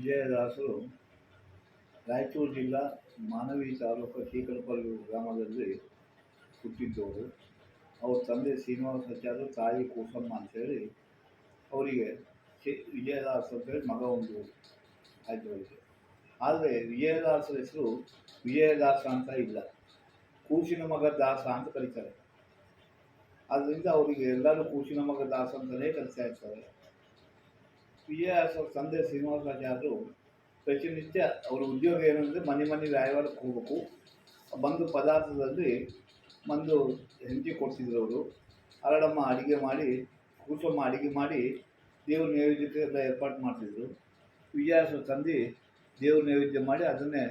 ವಿಜಯದಾಸರು ರಾಯಚೂರು ಜಿಲ್ಲಾ ಮಾನವಿ ತಾಲೂಕು ಶ್ರೀಕಲ್ಪರ್ಗಿ ಗ್ರಾಮದಲ್ಲಿ ಹುಟ್ಟಿದ್ದವರು. ಅವ್ರ ತಂದೆ ಶ್ರೀನಿವಾಸಾಚಾರ್ಯ ತಾಯಿ ಕೂಸಮ್ಮ ಅಂತೇಳಿ ಅವರಿಗೆ ಶಿ ವಿಜಯದಾಸ ಅಂತೇಳಿ ಮಗ ಒಂದು ಆಯ್ತು ಅವರಿಗೆ ಆದರೆ ವಿಜಯದಾಸರ ಹೆಸರು ವಿಜಯದಾಸ ಅಂತ ಇಲ್ಲ. ಕೂಸಿನ ಮಗ ದಾಸ ಅಂತ ಕರೀತಾರೆ. ಆದ್ದರಿಂದ ಅವರಿಗೆ ಎಲ್ಲರೂ ಕೂಸಿನ ಮಗ ದಾಸ ಅಂತಲೇ ಕರಿತಾ ಇರ್ತಾರೆ. ವಿಜಯದಾಸರ ತಂದೆ ಶ್ರೀನಿವಾಸಾಚಾರ್ಯರು ಪ್ರತಿನಿತ್ಯ ಅವರ ಉದ್ಯೋಗ ಏನಂದರೆ ಮನೆ ಮನೆ ವ್ಯಾಯವಾರಕ್ಕೆ ಹೋಗ್ಬೇಕು. ಬಂದು ಪದಾರ್ಥದಲ್ಲಿ ಬಂದು ಹೆಂಚಿ ಕೊಡ್ತಿದ್ರು ಅವರು. ಹರಡಮ್ಮ ಅಡುಗೆ ಮಾಡಿ, ಕೂಸಮ್ಮ ಅಡುಗೆ ಮಾಡಿ ದೇವ್ರ ನೈವೇದ್ಯಕ್ಕೆ ಎಲ್ಲ ಮಾಡ್ತಿದ್ರು. ವಿಜಯಾಸ ತಂದೆ ದೇವ್ರ ನೈವೇದ್ಯ ಮಾಡಿ ಅದನ್ನೇ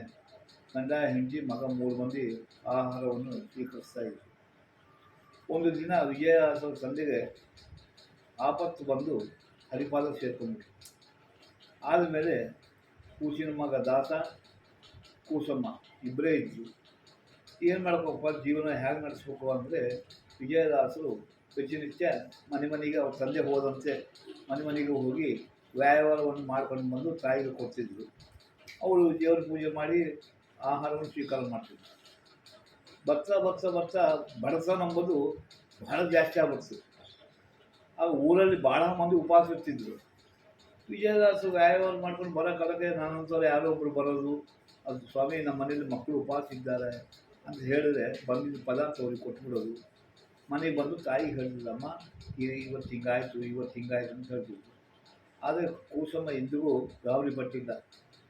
ಗಂಡ, ಹೆಂಡತಿ, ಮಗ ಮೂರು ಮಂದಿ ಆಹಾರವನ್ನು ಸ್ವೀಕರಿಸ್ತಾ ಇದ್ರು. ಒಂದು ದಿನ ವಿಜಯಾಸ ತಂದೆಗೆ ಆಪತ್ತು ಬಂದು ಹರಿಪಾದ ಸೇರ್ಕೊಂಡ್ಬಿಟ್ಟು ಆದಮೇಲೆ ಕೂಸಿನ ಮಗ ದಾತ ಕೂಸಮ್ಮ ಇಬ್ಬರೇ ಇದ್ದರು ಏನು ಮಾಡ್ಬೇಕಪ್ಪ, ಜೀವನ ಹೇಗೆ ನಡೆಸ್ಬೇಕು ಅಂದರೆ ವಿಜಯದಾಸರು ಪ್ರತಿನಿತ್ಯ ಮನೆ ಮನೆಗೆ ಅವ್ರ ತಂದೆ ಹೋದಂತೆ ಮನೆ ಮನೆಗೆ ಹೋಗಿ ವ್ಯಾಯಾಮವನ್ನು ಮಾಡ್ಕೊಂಡು ಬಂದು ತಾಯಿಗೆ ಕೊಡ್ತಿದ್ರು. ಅವರು ದೇವ್ರ ಪೂಜೆ ಮಾಡಿ ಆಹಾರವನ್ನು ಸ್ವೀಕಾರ ಮಾಡ್ತಿದ್ರು. ಬರ್ತಾ ಬರ್ತಾ ಬರ್ತಾ ಬಡತನ ಅಂಬೋದು ಬಹಳ ಜಾಸ್ತಿ ಆಗ್ಬಿಡ್ತು. ಆ ಊರಲ್ಲಿ ಭಾಳ ಮಂದಿ ಉಪವಾಸ ಇರ್ತಿದ್ರು. ವಿಜಯದಾಸ ವ್ಯಾಯಾಮ ಮಾಡ್ಕೊಂಡು ಬರೋ ಕಾಲಕ್ಕೆ ನಾನಂತರ ಯಾರೋ ಒಬ್ಬರು ಬರೋದು, ಅದು ಸ್ವಾಮಿ ನಮ್ಮ ಮನೇಲಿ ಮಕ್ಕಳು ಉಪವಾಸ ಇದ್ದಾರೆ ಅಂತ ಹೇಳಿದ್ರೆ ಬಂದಿದ್ದ ಪದಾರ್ಥ ಅವ್ರಿಗೆ ಕೊಟ್ಬಿಡೋದು. ಮನೆಗೆ ಬಂದು ತಾಯಿಗೆ ಹೇಳಿದ್ರಮ್ಮ ಇವತ್ತು ಹಿಂಗಾಯಿತು, ಇವತ್ತು ಹಿಂಗಾಯ್ತು ಅಂತ ಹೇಳ್ತಿದ್ರು. ಆದರೆ ಕೂಸಮ್ಮ ಎಂದಿಗೂ ಗಾಬರಿ ಪಟ್ಟಿಲ್ಲ.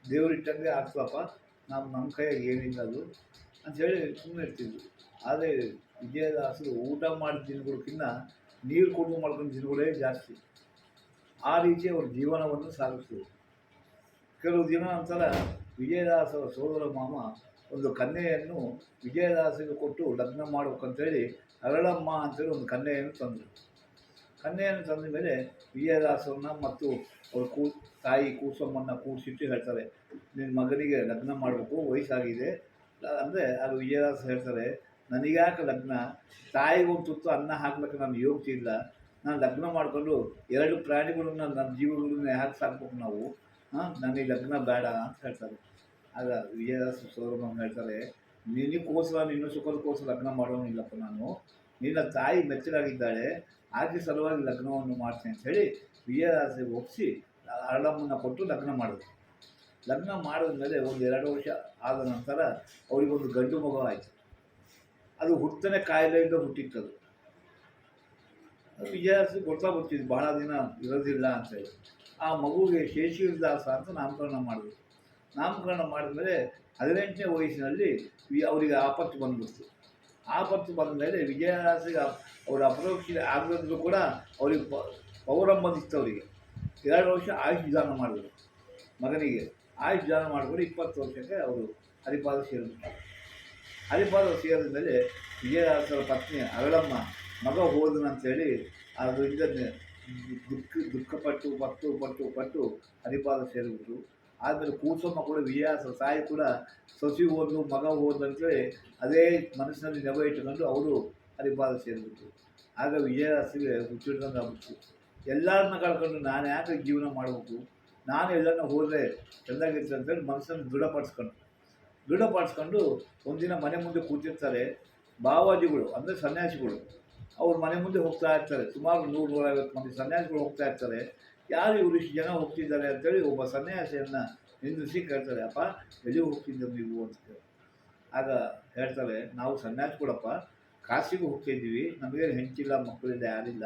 ದೇವರಿಟ್ಟಂಗೆ ಆಗ್ತಪ್ಪ ನಾವು ನಮ್ಮ ಕೈಯಾಗ ಏನಿಲ್ಲ ಅದು ಅಂಥೇಳಿ ಸುಮ್ಮನೆ ಇರ್ತಿದ್ರು. ಆದರೆ ವಿಜಯದಾಸರು ಊಟ ಮಾಡಿದ ದಿನಗಳಕ್ಕಿಂತ ನೀರು ಕುಡಿದು ಮಾಡ್ಕೊಂಡು ಜನಗಳೇ ಜಾಸ್ತಿ. ಆ ರೀತಿ ಅವ್ರ ಜೀವನವನ್ನು ಸಾಗಿಸ್ತೀವಿ. ಕೆಲವು ದಿನ ನಂತರ ವಿಜಯದಾಸರ ಸೋದರ ಮಾಮ ಒಂದು ಕನ್ಯೆಯನ್ನು ವಿಜಯದಾಸರಿಗೆ ಕೊಟ್ಟು ಲಗ್ನ ಮಾಡ್ಬೇಕಂತೇಳಿ ಅರಳಮ್ಮ ಅಂತೇಳಿ ಒಂದು ಕನ್ಯೆಯನ್ನು ತಂದರು. ಕನ್ಯೆಯನ್ನು ತಂದ ಮೇಲೆ ವಿಜಯದಾಸರನ್ನ ಮತ್ತು ಅವ್ರ ಕೂ, ತಾಯಿ ಕೂಸಮ್ಮನ್ನ ಕೂಡಿಸಿಟ್ಟು ಹೇಳ್ತಾರೆ ನಿನ್ನ ಮಗನಿಗೆ ಲಗ್ನ ಮಾಡಬೇಕು, ವಯಸ್ಸಾಗಿದೆ. ಅಂದರೆ ಅದು ವಿಜಯದಾಸ ಹೇಳ್ತಾರೆ ನನಗ್ಯಾಕೆ ಲಗ್ನ? ತಾಯಿಗೊಂದು ತುತ್ತು ಅನ್ನ ಹಾಕ್ಲಿಕ್ಕೆ ನಾನು ಯೋಗ್ಯ ಇಲ್ಲ. ನಾನು ಲಗ್ನ ಮಾಡಿಕೊಂಡು ಎರಡು ಪ್ರಾಣಿಗಳನ್ನ ನನ್ನ ಜೀವಗಳನ್ನ ಯಾಕೆ ಸಾಕ್ಬೇಕು ನಾವು. ಹಾಂ, ನನಗೆ ಲಗ್ನ ಬೇಡ ಅಂತ ಹೇಳ್ತಾರೆ. ಆಗ ವಿಜಯದಾಸ ಸೋದರಮ್ಮ ಹೇಳ್ತಾರೆ, ನಿನಗೋಸ್ಕರ, ನಿನ್ನ ಸುಖದಕ್ಕೋಸ್ಕರ ಲಗ್ನ ಮಾಡೋನಿಲ್ಲಪ್ಪ ನಾನು. ನಿನ್ನ ತಾಯಿ ಮೆಚ್ಚಲಾಗಿದ್ದಾಳೆ ಆಕೆ ಸಲುವಾಗಿ ಲಗ್ನವನ್ನು ಮಾಡ್ತೀನಿ ಅಂತ ಹೇಳಿ ವಿಜಯದಾಸಿಗೆ ಒಪ್ಪಿಸಿ ಅರಳಮ್ಮನ ಕೊಟ್ಟು ಲಗ್ನ ಮಾಡಿದ್ರು. ಲಗ್ನ ಮಾಡಿದ ಮೇಲೆ ಒಂದು ಎರಡು ವರ್ಷ ಆದ ನಂತರ ಅವರಿಗೊಂದು ಗಂಡು ಮಗು ಆಯಿತು. ಅದು ಹುಟ್ಟನೆ ಕಾಯಿಲೆಯಿಂದ ಹುಟ್ಟಿತ್ತದು. ವಿಜಯಾಸಿ ಗೊತ್ತಾ ಬರ್ತಿದ್ವಿ ಬಹಳ ದಿನ ಇರೋದಿಲ್ಲ ಅಂತೇಳಿ ಆ ಮಗುವಿಗೆ ಶೇಷಿದಾಸ ಅಂತ ನಾಮಕರಣ ಮಾಡಿದ್ರು. ನಾಮಕರಣ ಮಾಡಿದ್ಮೇಲೆ ಹದಿನೆಂಟನೇ ವಯಸ್ಸಿನಲ್ಲಿ ಅವರಿಗೆ ಆಪತ್ತು ಬಂದ್ಬಿಡ್ತು. ಆಪತ್ತು ಬಂದ ಮೇಲೆ ವಿಜಯದಾಸಿಗೆ ಅವರು ಅಪರೋಕ್ಷ ಆಗದಿದ್ರು ಕೂಡ ಅವ್ರಿಗೆ ಪೌರಂ ಬಂದಿತ್ತು ಅವರಿಗೆ. ಎರಡು ವರ್ಷ ಆಯುಷ್ ದಾನ ಮಾಡಿದ್ರು ಮಗನಿಗೆ. ಆಯುಷ್ ದಾನ ಮಾಡಿಕೊಂಡು ಇಪ್ಪತ್ತು ವರ್ಷಕ್ಕೆ ಅವರು ಹರಿಪಾದ ಸೇರಿದ್ರು. ಹರಿಪಾದ ಸೇರಿದ ವಿಜಯದಾಸರ ಪತ್ನಿ ಅರಳಮ್ಮ ಮಗ ಹೋದನಂತೇಳಿ ಅದರಿಂದ ದುಃಖ, ದುಃಖಪಟ್ಟು, ಪಟ್ಟು ಪಟ್ಟು ಪಟ್ಟು ಹರಿಪಾದ ಸೇರಿಬಿಟ್ರು. ಆದಮೇಲೆ ಕೂಸಮ್ಮ ಕೂಡ ವಿಜಯಾಸರ ತಾಯಿ ಕೂಡ ಸಸಿ ಹೋದ್ಲು, ಮಗ ಹೋದಂತೇಳಿ ಅದೇ ಮನಸ್ಸಿನಲ್ಲಿ ನೆವ ಇಟ್ಟುಕೊಂಡು ಅವರು ಹರಿಪಾದ ಸೇರಿಬಿಟ್ರು. ಆಗ ವಿಜಯದಾಸರಿಗೆ ಹುಚ್ಚಿಡ್ದಂಗೆ ಆಗ್ಬಿಟ್ಟು ಎಲ್ಲರನ್ನ ಕಳ್ಕೊಂಡು ನಾನು ಯಾಕೆ ಜೀವನ ಮಾಡಬೇಕು? ನಾನು ಎಲ್ಲರನ್ನ ಹೋದರೆ ಚೆಂದಾಗಿರ್ತದೆ ಅಂತೇಳಿ ಮನಸ್ಸನ್ನು ದೃಢಪಡಿಸ್ಕೊಂಡು ದೃಢಪಡಿಸ್ಕೊಂಡು ಒಂದಿನ ಮನೆ ಮುಂದೆ ಕೂತಿರ್ತಾರೆ ಬಾವಾಜಿಗಳು ಅಂದರೆ ಸನ್ಯಾಸಿಗಳು. ಅವ್ರ ಮನೆ ಮುಂದೆ ಹೋಗ್ತಾ ಇರ್ತಾರೆ. ಸುಮಾರು ನೂರು ನೂರೈವತ್ತು ಮಂದಿ ಸನ್ಯಾಸಿಗಳು ಹೋಗ್ತಾ ಇರ್ತಾರೆ. ಯಾರು ಇವರು ಇಷ್ಟು ಜನ ಹೋಗ್ತಿದ್ದಾರೆ ಅಂತೇಳಿ ಒಬ್ಬ ಸನ್ಯಾಸಿಯನ್ನು ನಿಂದಿಸಿ ಕೇಳ್ತಾರೆ, ಅಪ್ಪ, ಎಲ್ಲಿ ಹೋಗ್ತಿದ್ದರು ನೀವು? ಅಂತ ಆಗ ಹೇಳ್ತಾರೆ, ನಾವು ಸನ್ಯಾಸಿಗಳಪ್ಪ, ಕಾಶಿಗೆ ಹೋಗ್ತಿದ್ದೀವಿ. ನಮಗೇನು ಹೆಂಚಿಲ್ಲ ಮಕ್ಕಳಿಂದ ಯಾರಿಲ್ಲ.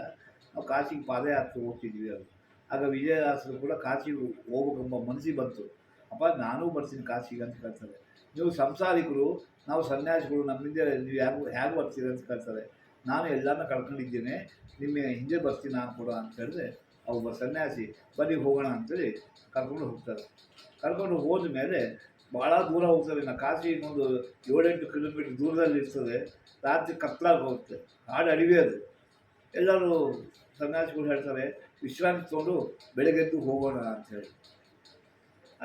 ನಾವು ಕಾಶಿಗೆ ಪಾದಯಾತ್ರೆ ಹೋಗ್ತಿದ್ವಿ ಅದು ಆಗ ವಿಜಯದಾಸರು ಕೂಡ ಕಾಶಿಗೆ ಹೋಗ್ಬೇಕೆಂಬ ಮನಸ್ಸಿಗೆ ಬಂತು. ಅಪ್ಪ, ನಾನೂ ಬರ್ತೀನಿ ಕಾಶಿಗೆ, ಅಂತ ಕೇಳ್ತಾರೆ. ನೀವು ಸಂಸಾರಿಕರು, ನಾವು ಸನ್ಯಾಸಿಗಳು ನಮ್ಮಿಂದ ನೀವು ಯಾರು ಹೇಗೆ ಬರ್ತೀರ ಅಂತ ಕೇಳ್ತಾರೆ ನಾನು ಎಲ್ಲಾನ ಕಳ್ಕೊಂಡಿದ್ದೇನೆ ನಿಮ್ಮ ಹಿಂದೆ ಬರ್ತೀನಿ ನಾನು ಕೂಡ ಅಂತ ಹೇಳಿದ್ರೆ ಸನ್ಯಾಸಿ, ಬನ್ನಿ ಹೋಗೋಣ ಅಂತೇಳಿ ಕರ್ಕೊಂಡು ಹೋಗ್ತಾರೆ. ಕರ್ಕೊಂಡು ಹೋದ ಮೇಲೆ ಭಾಳ ದೂರ ಹೋಗ್ತಾರೆ. ನಾ ಕಾಶಿ ಒಂದು ಏಳೆಂಟು ಕಿಲೋಮೀಟ್ರ್ ದೂರದಲ್ಲಿ ಇರ್ತದೆ. ರಾತ್ರಿ ಕತ್ಲಾಗಿ ಹೋಗುತ್ತೆ. ಹಾಡು ಅಡಿವೆ ಅದು. ಎಲ್ಲರೂ ಸನ್ಯಾಸಿಗಳು ಹೇಳ್ತಾರೆ, ವಿಶ್ರಾಂತಿ ತೊಗೊಂಡು ಬೆಳಗ್ಗೆದ್ದು ಹೋಗೋಣ ಅಂಥೇಳಿ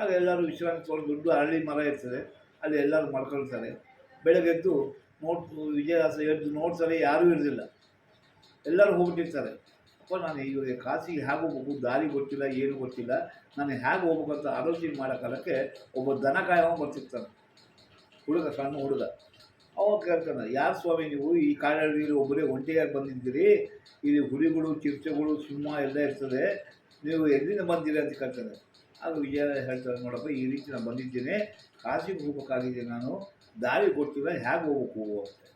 ಆಗ ಎಲ್ಲರೂ ವಿಶ್ರಾಂತಿ ತೊಗೊಂಡು ದೊಡ್ಡ ಅರಳಿ ಮರ ಇರ್ತದೆ. ಅಲ್ಲಿ ಎಲ್ಲರೂ ಮಾಡ್ಕೊಳ್ತಾರೆ. ಬೆಳಗ್ಗೆ ಎದ್ದು ನೋಡ್ ವಿಜಯದಾಸ ಎದ್ದು ನೋಡ್ತಾರೆ ಯಾರೂ ಇರೋದಿಲ್ಲ. ಎಲ್ಲರೂ ಹೋಗ್ಬಿಟ್ಟಿರ್ತಾರೆ. ಅಪ್ಪ, ನಾನು ಈಗ ಕಾಸಿಗೆ ಹೇಗೆ ಹೋಗ್ಬೇಕು? ದಾರಿ ಗೊತ್ತಿಲ್ಲ, ಏನು ಗೊತ್ತಿಲ್ಲ. ನಾನು ಹೇಗೆ ಹೋಗ್ಬೇಕಂತ ಆಲೋಚನೆ ಮಾಡೋ ಒಬ್ಬ ದನ ಕಾಯವ ಬರ್ತಿರ್ತಾನೆ. ಹುಡುಗ, ಸಣ್ಣ ಹುಡುಗ. ಅವಾಗ ಕೇಳ್ತಾನೆ, ಯಾರು ಸ್ವಾಮಿ ನೀವು? ಈ ಕಾಡಲ್ಲಿ ಒಬ್ಬರೇ ಒಂಟಿಯಾಗಿ ಬಂದಿದ್ದೀರಿ. ಇಲ್ಲಿ ಹುಲಿಗಳು, ಚಿರ್ಚೆಗಳು, ಸಿಂಹ ಎಲ್ಲ ಇರ್ತದೆ. ನೀವು ಎಲ್ಲಿಂದ ಬಂದಿರಿ? ಅಂತ ಕೇಳ್ತಾನೆ. ಆಗ ವಿಜಯ ಹೇಳ್ತಾರೆ ನೋಡಪ್ಪ, ಈ ರೀತಿ ನಾನು ಬಂದಿದ್ದೇನೆ. ಕಾಶಿಗೆ ಹೋಗ್ಬೇಕಾಗಿದೆ ನಾನು. ದಾರಿ ಗೊತ್ತಿಲ್ಲ ಹೇಗೆ ಹೋಗ್ಬೇಕು? ಅಂತ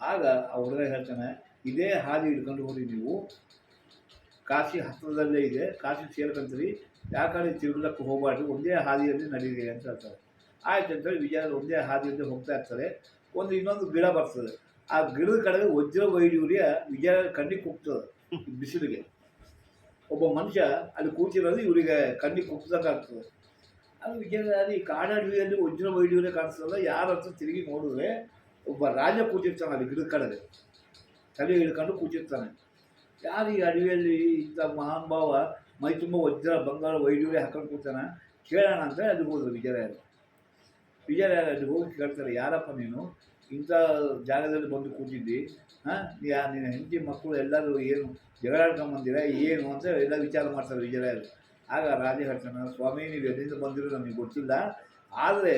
ಆಗ ಆ ಹುಡುಗ ಹೇಳ್ತಾನೆ, ಇದೇ ಹಾದಿ ಹಿಡ್ಕೊಂಡು ಹೋಗಿ ನೀವು. ಕಾಶಿ ಹತ್ತಿರದಲ್ಲೇ ಇದೆ. ಕಾಶಿ ಸೇರ್ಕೊಂತೀರಿ. ಯಾಕಂದ್ರೆ ತಿರುಗಲಕ್ಕೆ ಹೋಗಬಾರ್ದು ಒಂದೇ ಹಾದಿಯಲ್ಲಿ ನಡೀರಿ ಅಂತ ಹೇಳ್ತಾರೆ. ಆಯ್ತು ಅಂತೇಳಿ ವಿಜಯ ಒಂದೇ ಹಾದಿಯಲ್ಲಿ ಹೋಗ್ತಾ ಇರ್ತಾರೆ. ಒಂದು ಇನ್ನೊಂದು ಗಿಡ ಬರ್ತದೆ. ಆ ಗಿಡದ ಕಡೆಗೆ ವಜ್ರ ವೈಡೂರ್ಯ ವಿಜಯ ಕಣ್ಣಿಗೆ ಕುಗ್ತದೆ ಈ ಬಿಸಿಲಿಗೆ. ಒಬ್ಬ ಮನುಷ್ಯ ಅಲ್ಲಿ ಕೂತಿರೋದು ಇವರಿಗೆ ಕಣ್ಣಿಗೆ ಕುಗ್ತಕ್ಕಾಗ್ತದೆ ಅದು ವಿಜಯನಗರ ಈ ಕಾಡಾಡವಿಯಲ್ಲಿ ವಜ್ರ ಕಾಣಿಸ್ತಲ್ಲ ಯಾರ ಹತ್ರ ತಿರುಗಿ ನೋಡಿದ್ರೆ ಒಬ್ಬ ರಾಜ ಕೂತಿರ್ತಾನೆ ಅಲ್ಲಿ ಗಿಡದ ಕಡೆಗೆ. ತಲೆ ಹಿಡ್ಕೊಂಡು ಕೂತಿರ್ತಾನೆ. ಯಾರು ಈ ಅಡವಿಯಲ್ಲಿ ಇಂಥ ಮಹಾನುಭಾವ, ಮೈ ತುಂಬ ವಜ್ರ, ಬಂಗಾರ ವೈಡೂರ್ಯ ಹಾಕೊಂಡು ಕೂತಾನೆ? ಕೇಳೋಣ ಅಂತ ಅಲ್ಲಿ ಹೋದ್ರು ವಿಜಯರಾಯರು ವಿಜಯರಾಯರು ಅಲ್ಲಿ ಹೋಗಿ ಕೇಳ್ತಾರೆ, ಯಾರಪ್ಪ ನೀನು? ಇಂಥ ಜಾಗದಲ್ಲಿ ಬಂದು ಕೂತಿದ್ದಿ, ಹಾಂ? ನೀನು ನಿನ್ನ ಹೆಂಡತಿ ಮಕ್ಕಳು ಎಲ್ಲರೂ ಏನು ಜಗಳಾಡ್ಕೊಂಬಂದಿರ ಏನು ಅಂತ ಎಲ್ಲ ವಿಚಾರ ಮಾಡ್ತಾರೆ ವಿಜಯರಾಯರು ಆಗ ರಾಜ ಹೇಳ್ತಾನೆ ಸ್ವಾಮಿ, ನೀವು ಎಲ್ಲಿಂದ ಬಂದಿರೋ ನಮಗೆ ಗೊತ್ತಿಲ್ಲ. ಆದರೆ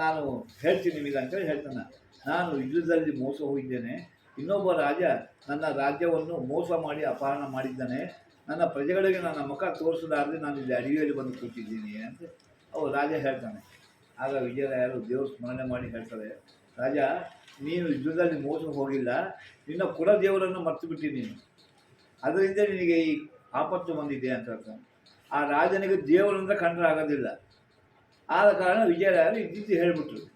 ನಾನು ಹೇಳ್ತೀನಿ ನಿಮಗೆ ಅಂತೇಳಿ ಹೇಳ್ತಾನೆ. ನಾನು ಯುದ್ಧದಲ್ಲಿ ಮೋಸ ಹೋಗಿದ್ದೇನೆ. ಇನ್ನೊಬ್ಬ ರಾಜ ನನ್ನ ರಾಜ್ಯವನ್ನು ಮೋಸ ಮಾಡಿ ಅಪಹರಣ ಮಾಡಿದ್ದಾನೆ. ನನ್ನ ಪ್ರಜೆಗಳಿಗೆ ನನ್ನ ಮುಖ ತೋರಿಸಲಾರದೆ ನಾನು ಇಲ್ಲಿ ಅಡವಿಯಲ್ಲಿ ಬಂದು ಕೂತಿದ್ದೀನಿ ಅಂತ ಅವು ರಾಜ ಹೇಳ್ತಾನೆ. ಆಗ ವಿಜಯರಾಯರು ದೇವ್ರ ಸ್ಮರಣೆ ಮಾಡಿ ಹೇಳ್ತಾರೆ, ರಾಜ, ನೀನು ಯುದ್ಧದಲ್ಲಿ ಮೋಸ ಹೋಗಿಲ್ಲ. ನಿನ್ನ ಕುಲದೇವರನ್ನು ಮರ್ತು ಬಿಟ್ಟಿ ನೀನು ಅದರಿಂದ ನಿನಗೆ ಈ ಆಪತ್ತು ಬಂದಿದೆ ಅಂತ ಹೇಳ್ತಾನೆ. ಆ ರಾಜನಿಗೆ ದೇವರಂದ್ರೆ ಕಂಡರಾಗೋದಿಲ್ಲ ಆದ ಕಾರಣ ವಿಜಯರಾಯರು ಇದ್ದಿದ್ದು ಹೇಳಿಬಿಟ್ರು.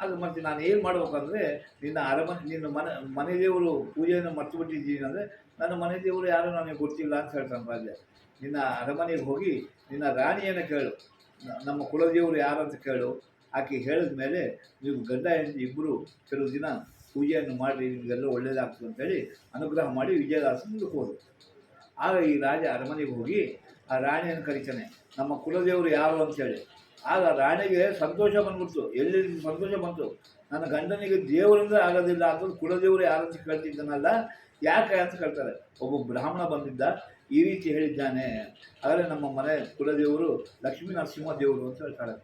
ಅದು ಮತ್ತು ನಾನು ಏನು ಮಾಡ್ಬೇಕಂದ್ರೆ, ನಿನ್ನ ಅರಮನೆ, ನಿನ್ನ ಮನೆ ಮನೆ ದೇವರು ಪೂಜೆಯನ್ನು ಮರ್ತು ಬಿಟ್ಟಿದ್ದೀನಿ ಅಂದರೆ, ನನ್ನ ಮನೆ ದೇವರು ಯಾರು ನನಗೆ ಗೊತ್ತಿಲ್ಲ ಅಂತ ಹೇಳ್ತಾನೆ ರಾಜ. ನಿನ್ನ ಅರಮನೆಗೆ ಹೋಗಿ ನಿನ್ನ ರಾಣಿಯನ್ನು ಕೇಳು. ನಮ್ಮ ಕುಲದೇವರು ಯಾರು ಅಂತ ಕೇಳು. ಆಕೆ ಹೇಳಿದ ಮೇಲೆ ನೀವು ಗಂಡ, ಹೆಂಡತಿ ಇಬ್ಬರು ಕೆಲವು ದಿನ ಪೂಜೆಯನ್ನು ಮಾಡಿ ನಿಮಗೆಲ್ಲ ಒಳ್ಳೇದಾಗ್ತದೆ ಅಂತೇಳಿ ಅನುಗ್ರಹ ಮಾಡಿ ವಿಜಯದಾಸನಿಗೆ ಹೋದರು. ಆಗ ಈ ರಾಜ ಅರಮನೆಗೆ ಹೋಗಿ ಆ ರಾಣಿಯನ್ನು ಕರಿತಾನೆ. ನಮ್ಮ ಕುಲದೇವರು ಯಾರು ಅಂತೇಳಿ. ಆಗ ರಾಣಿಗೆ ಸಂತೋಷ ಬಂದ್ಬಿಡ್ತು. ಎಲ್ಲಿ ಸಂತೋಷ ಬಂತು? ನನ್ನ ಗಂಡನಿಗೆ ದೇವರಿಂದ ಆಗೋದಿಲ್ಲ ಅಂತ ಕುಲದೇವರು ಯಾರು ಅಂತ ಕೇಳ್ತಿದ್ದಾನಲ್ಲ, ಯಾಕೆ ಅಂತ ಕೇಳ್ತಾರೆ. ಒಬ್ಬ ಬ್ರಾಹ್ಮಣ ಬಂದಿದ್ದ, ಈ ರೀತಿ ಹೇಳಿದ್ದಾನೆ. ಆದರೆ ನಮ್ಮ ಮನೆ ಕುಲದೇವರು ಲಕ್ಷ್ಮೀ ನರಸಿಂಹ ದೇವರು ಅಂತ ಹೇಳ್ತಾರೆ.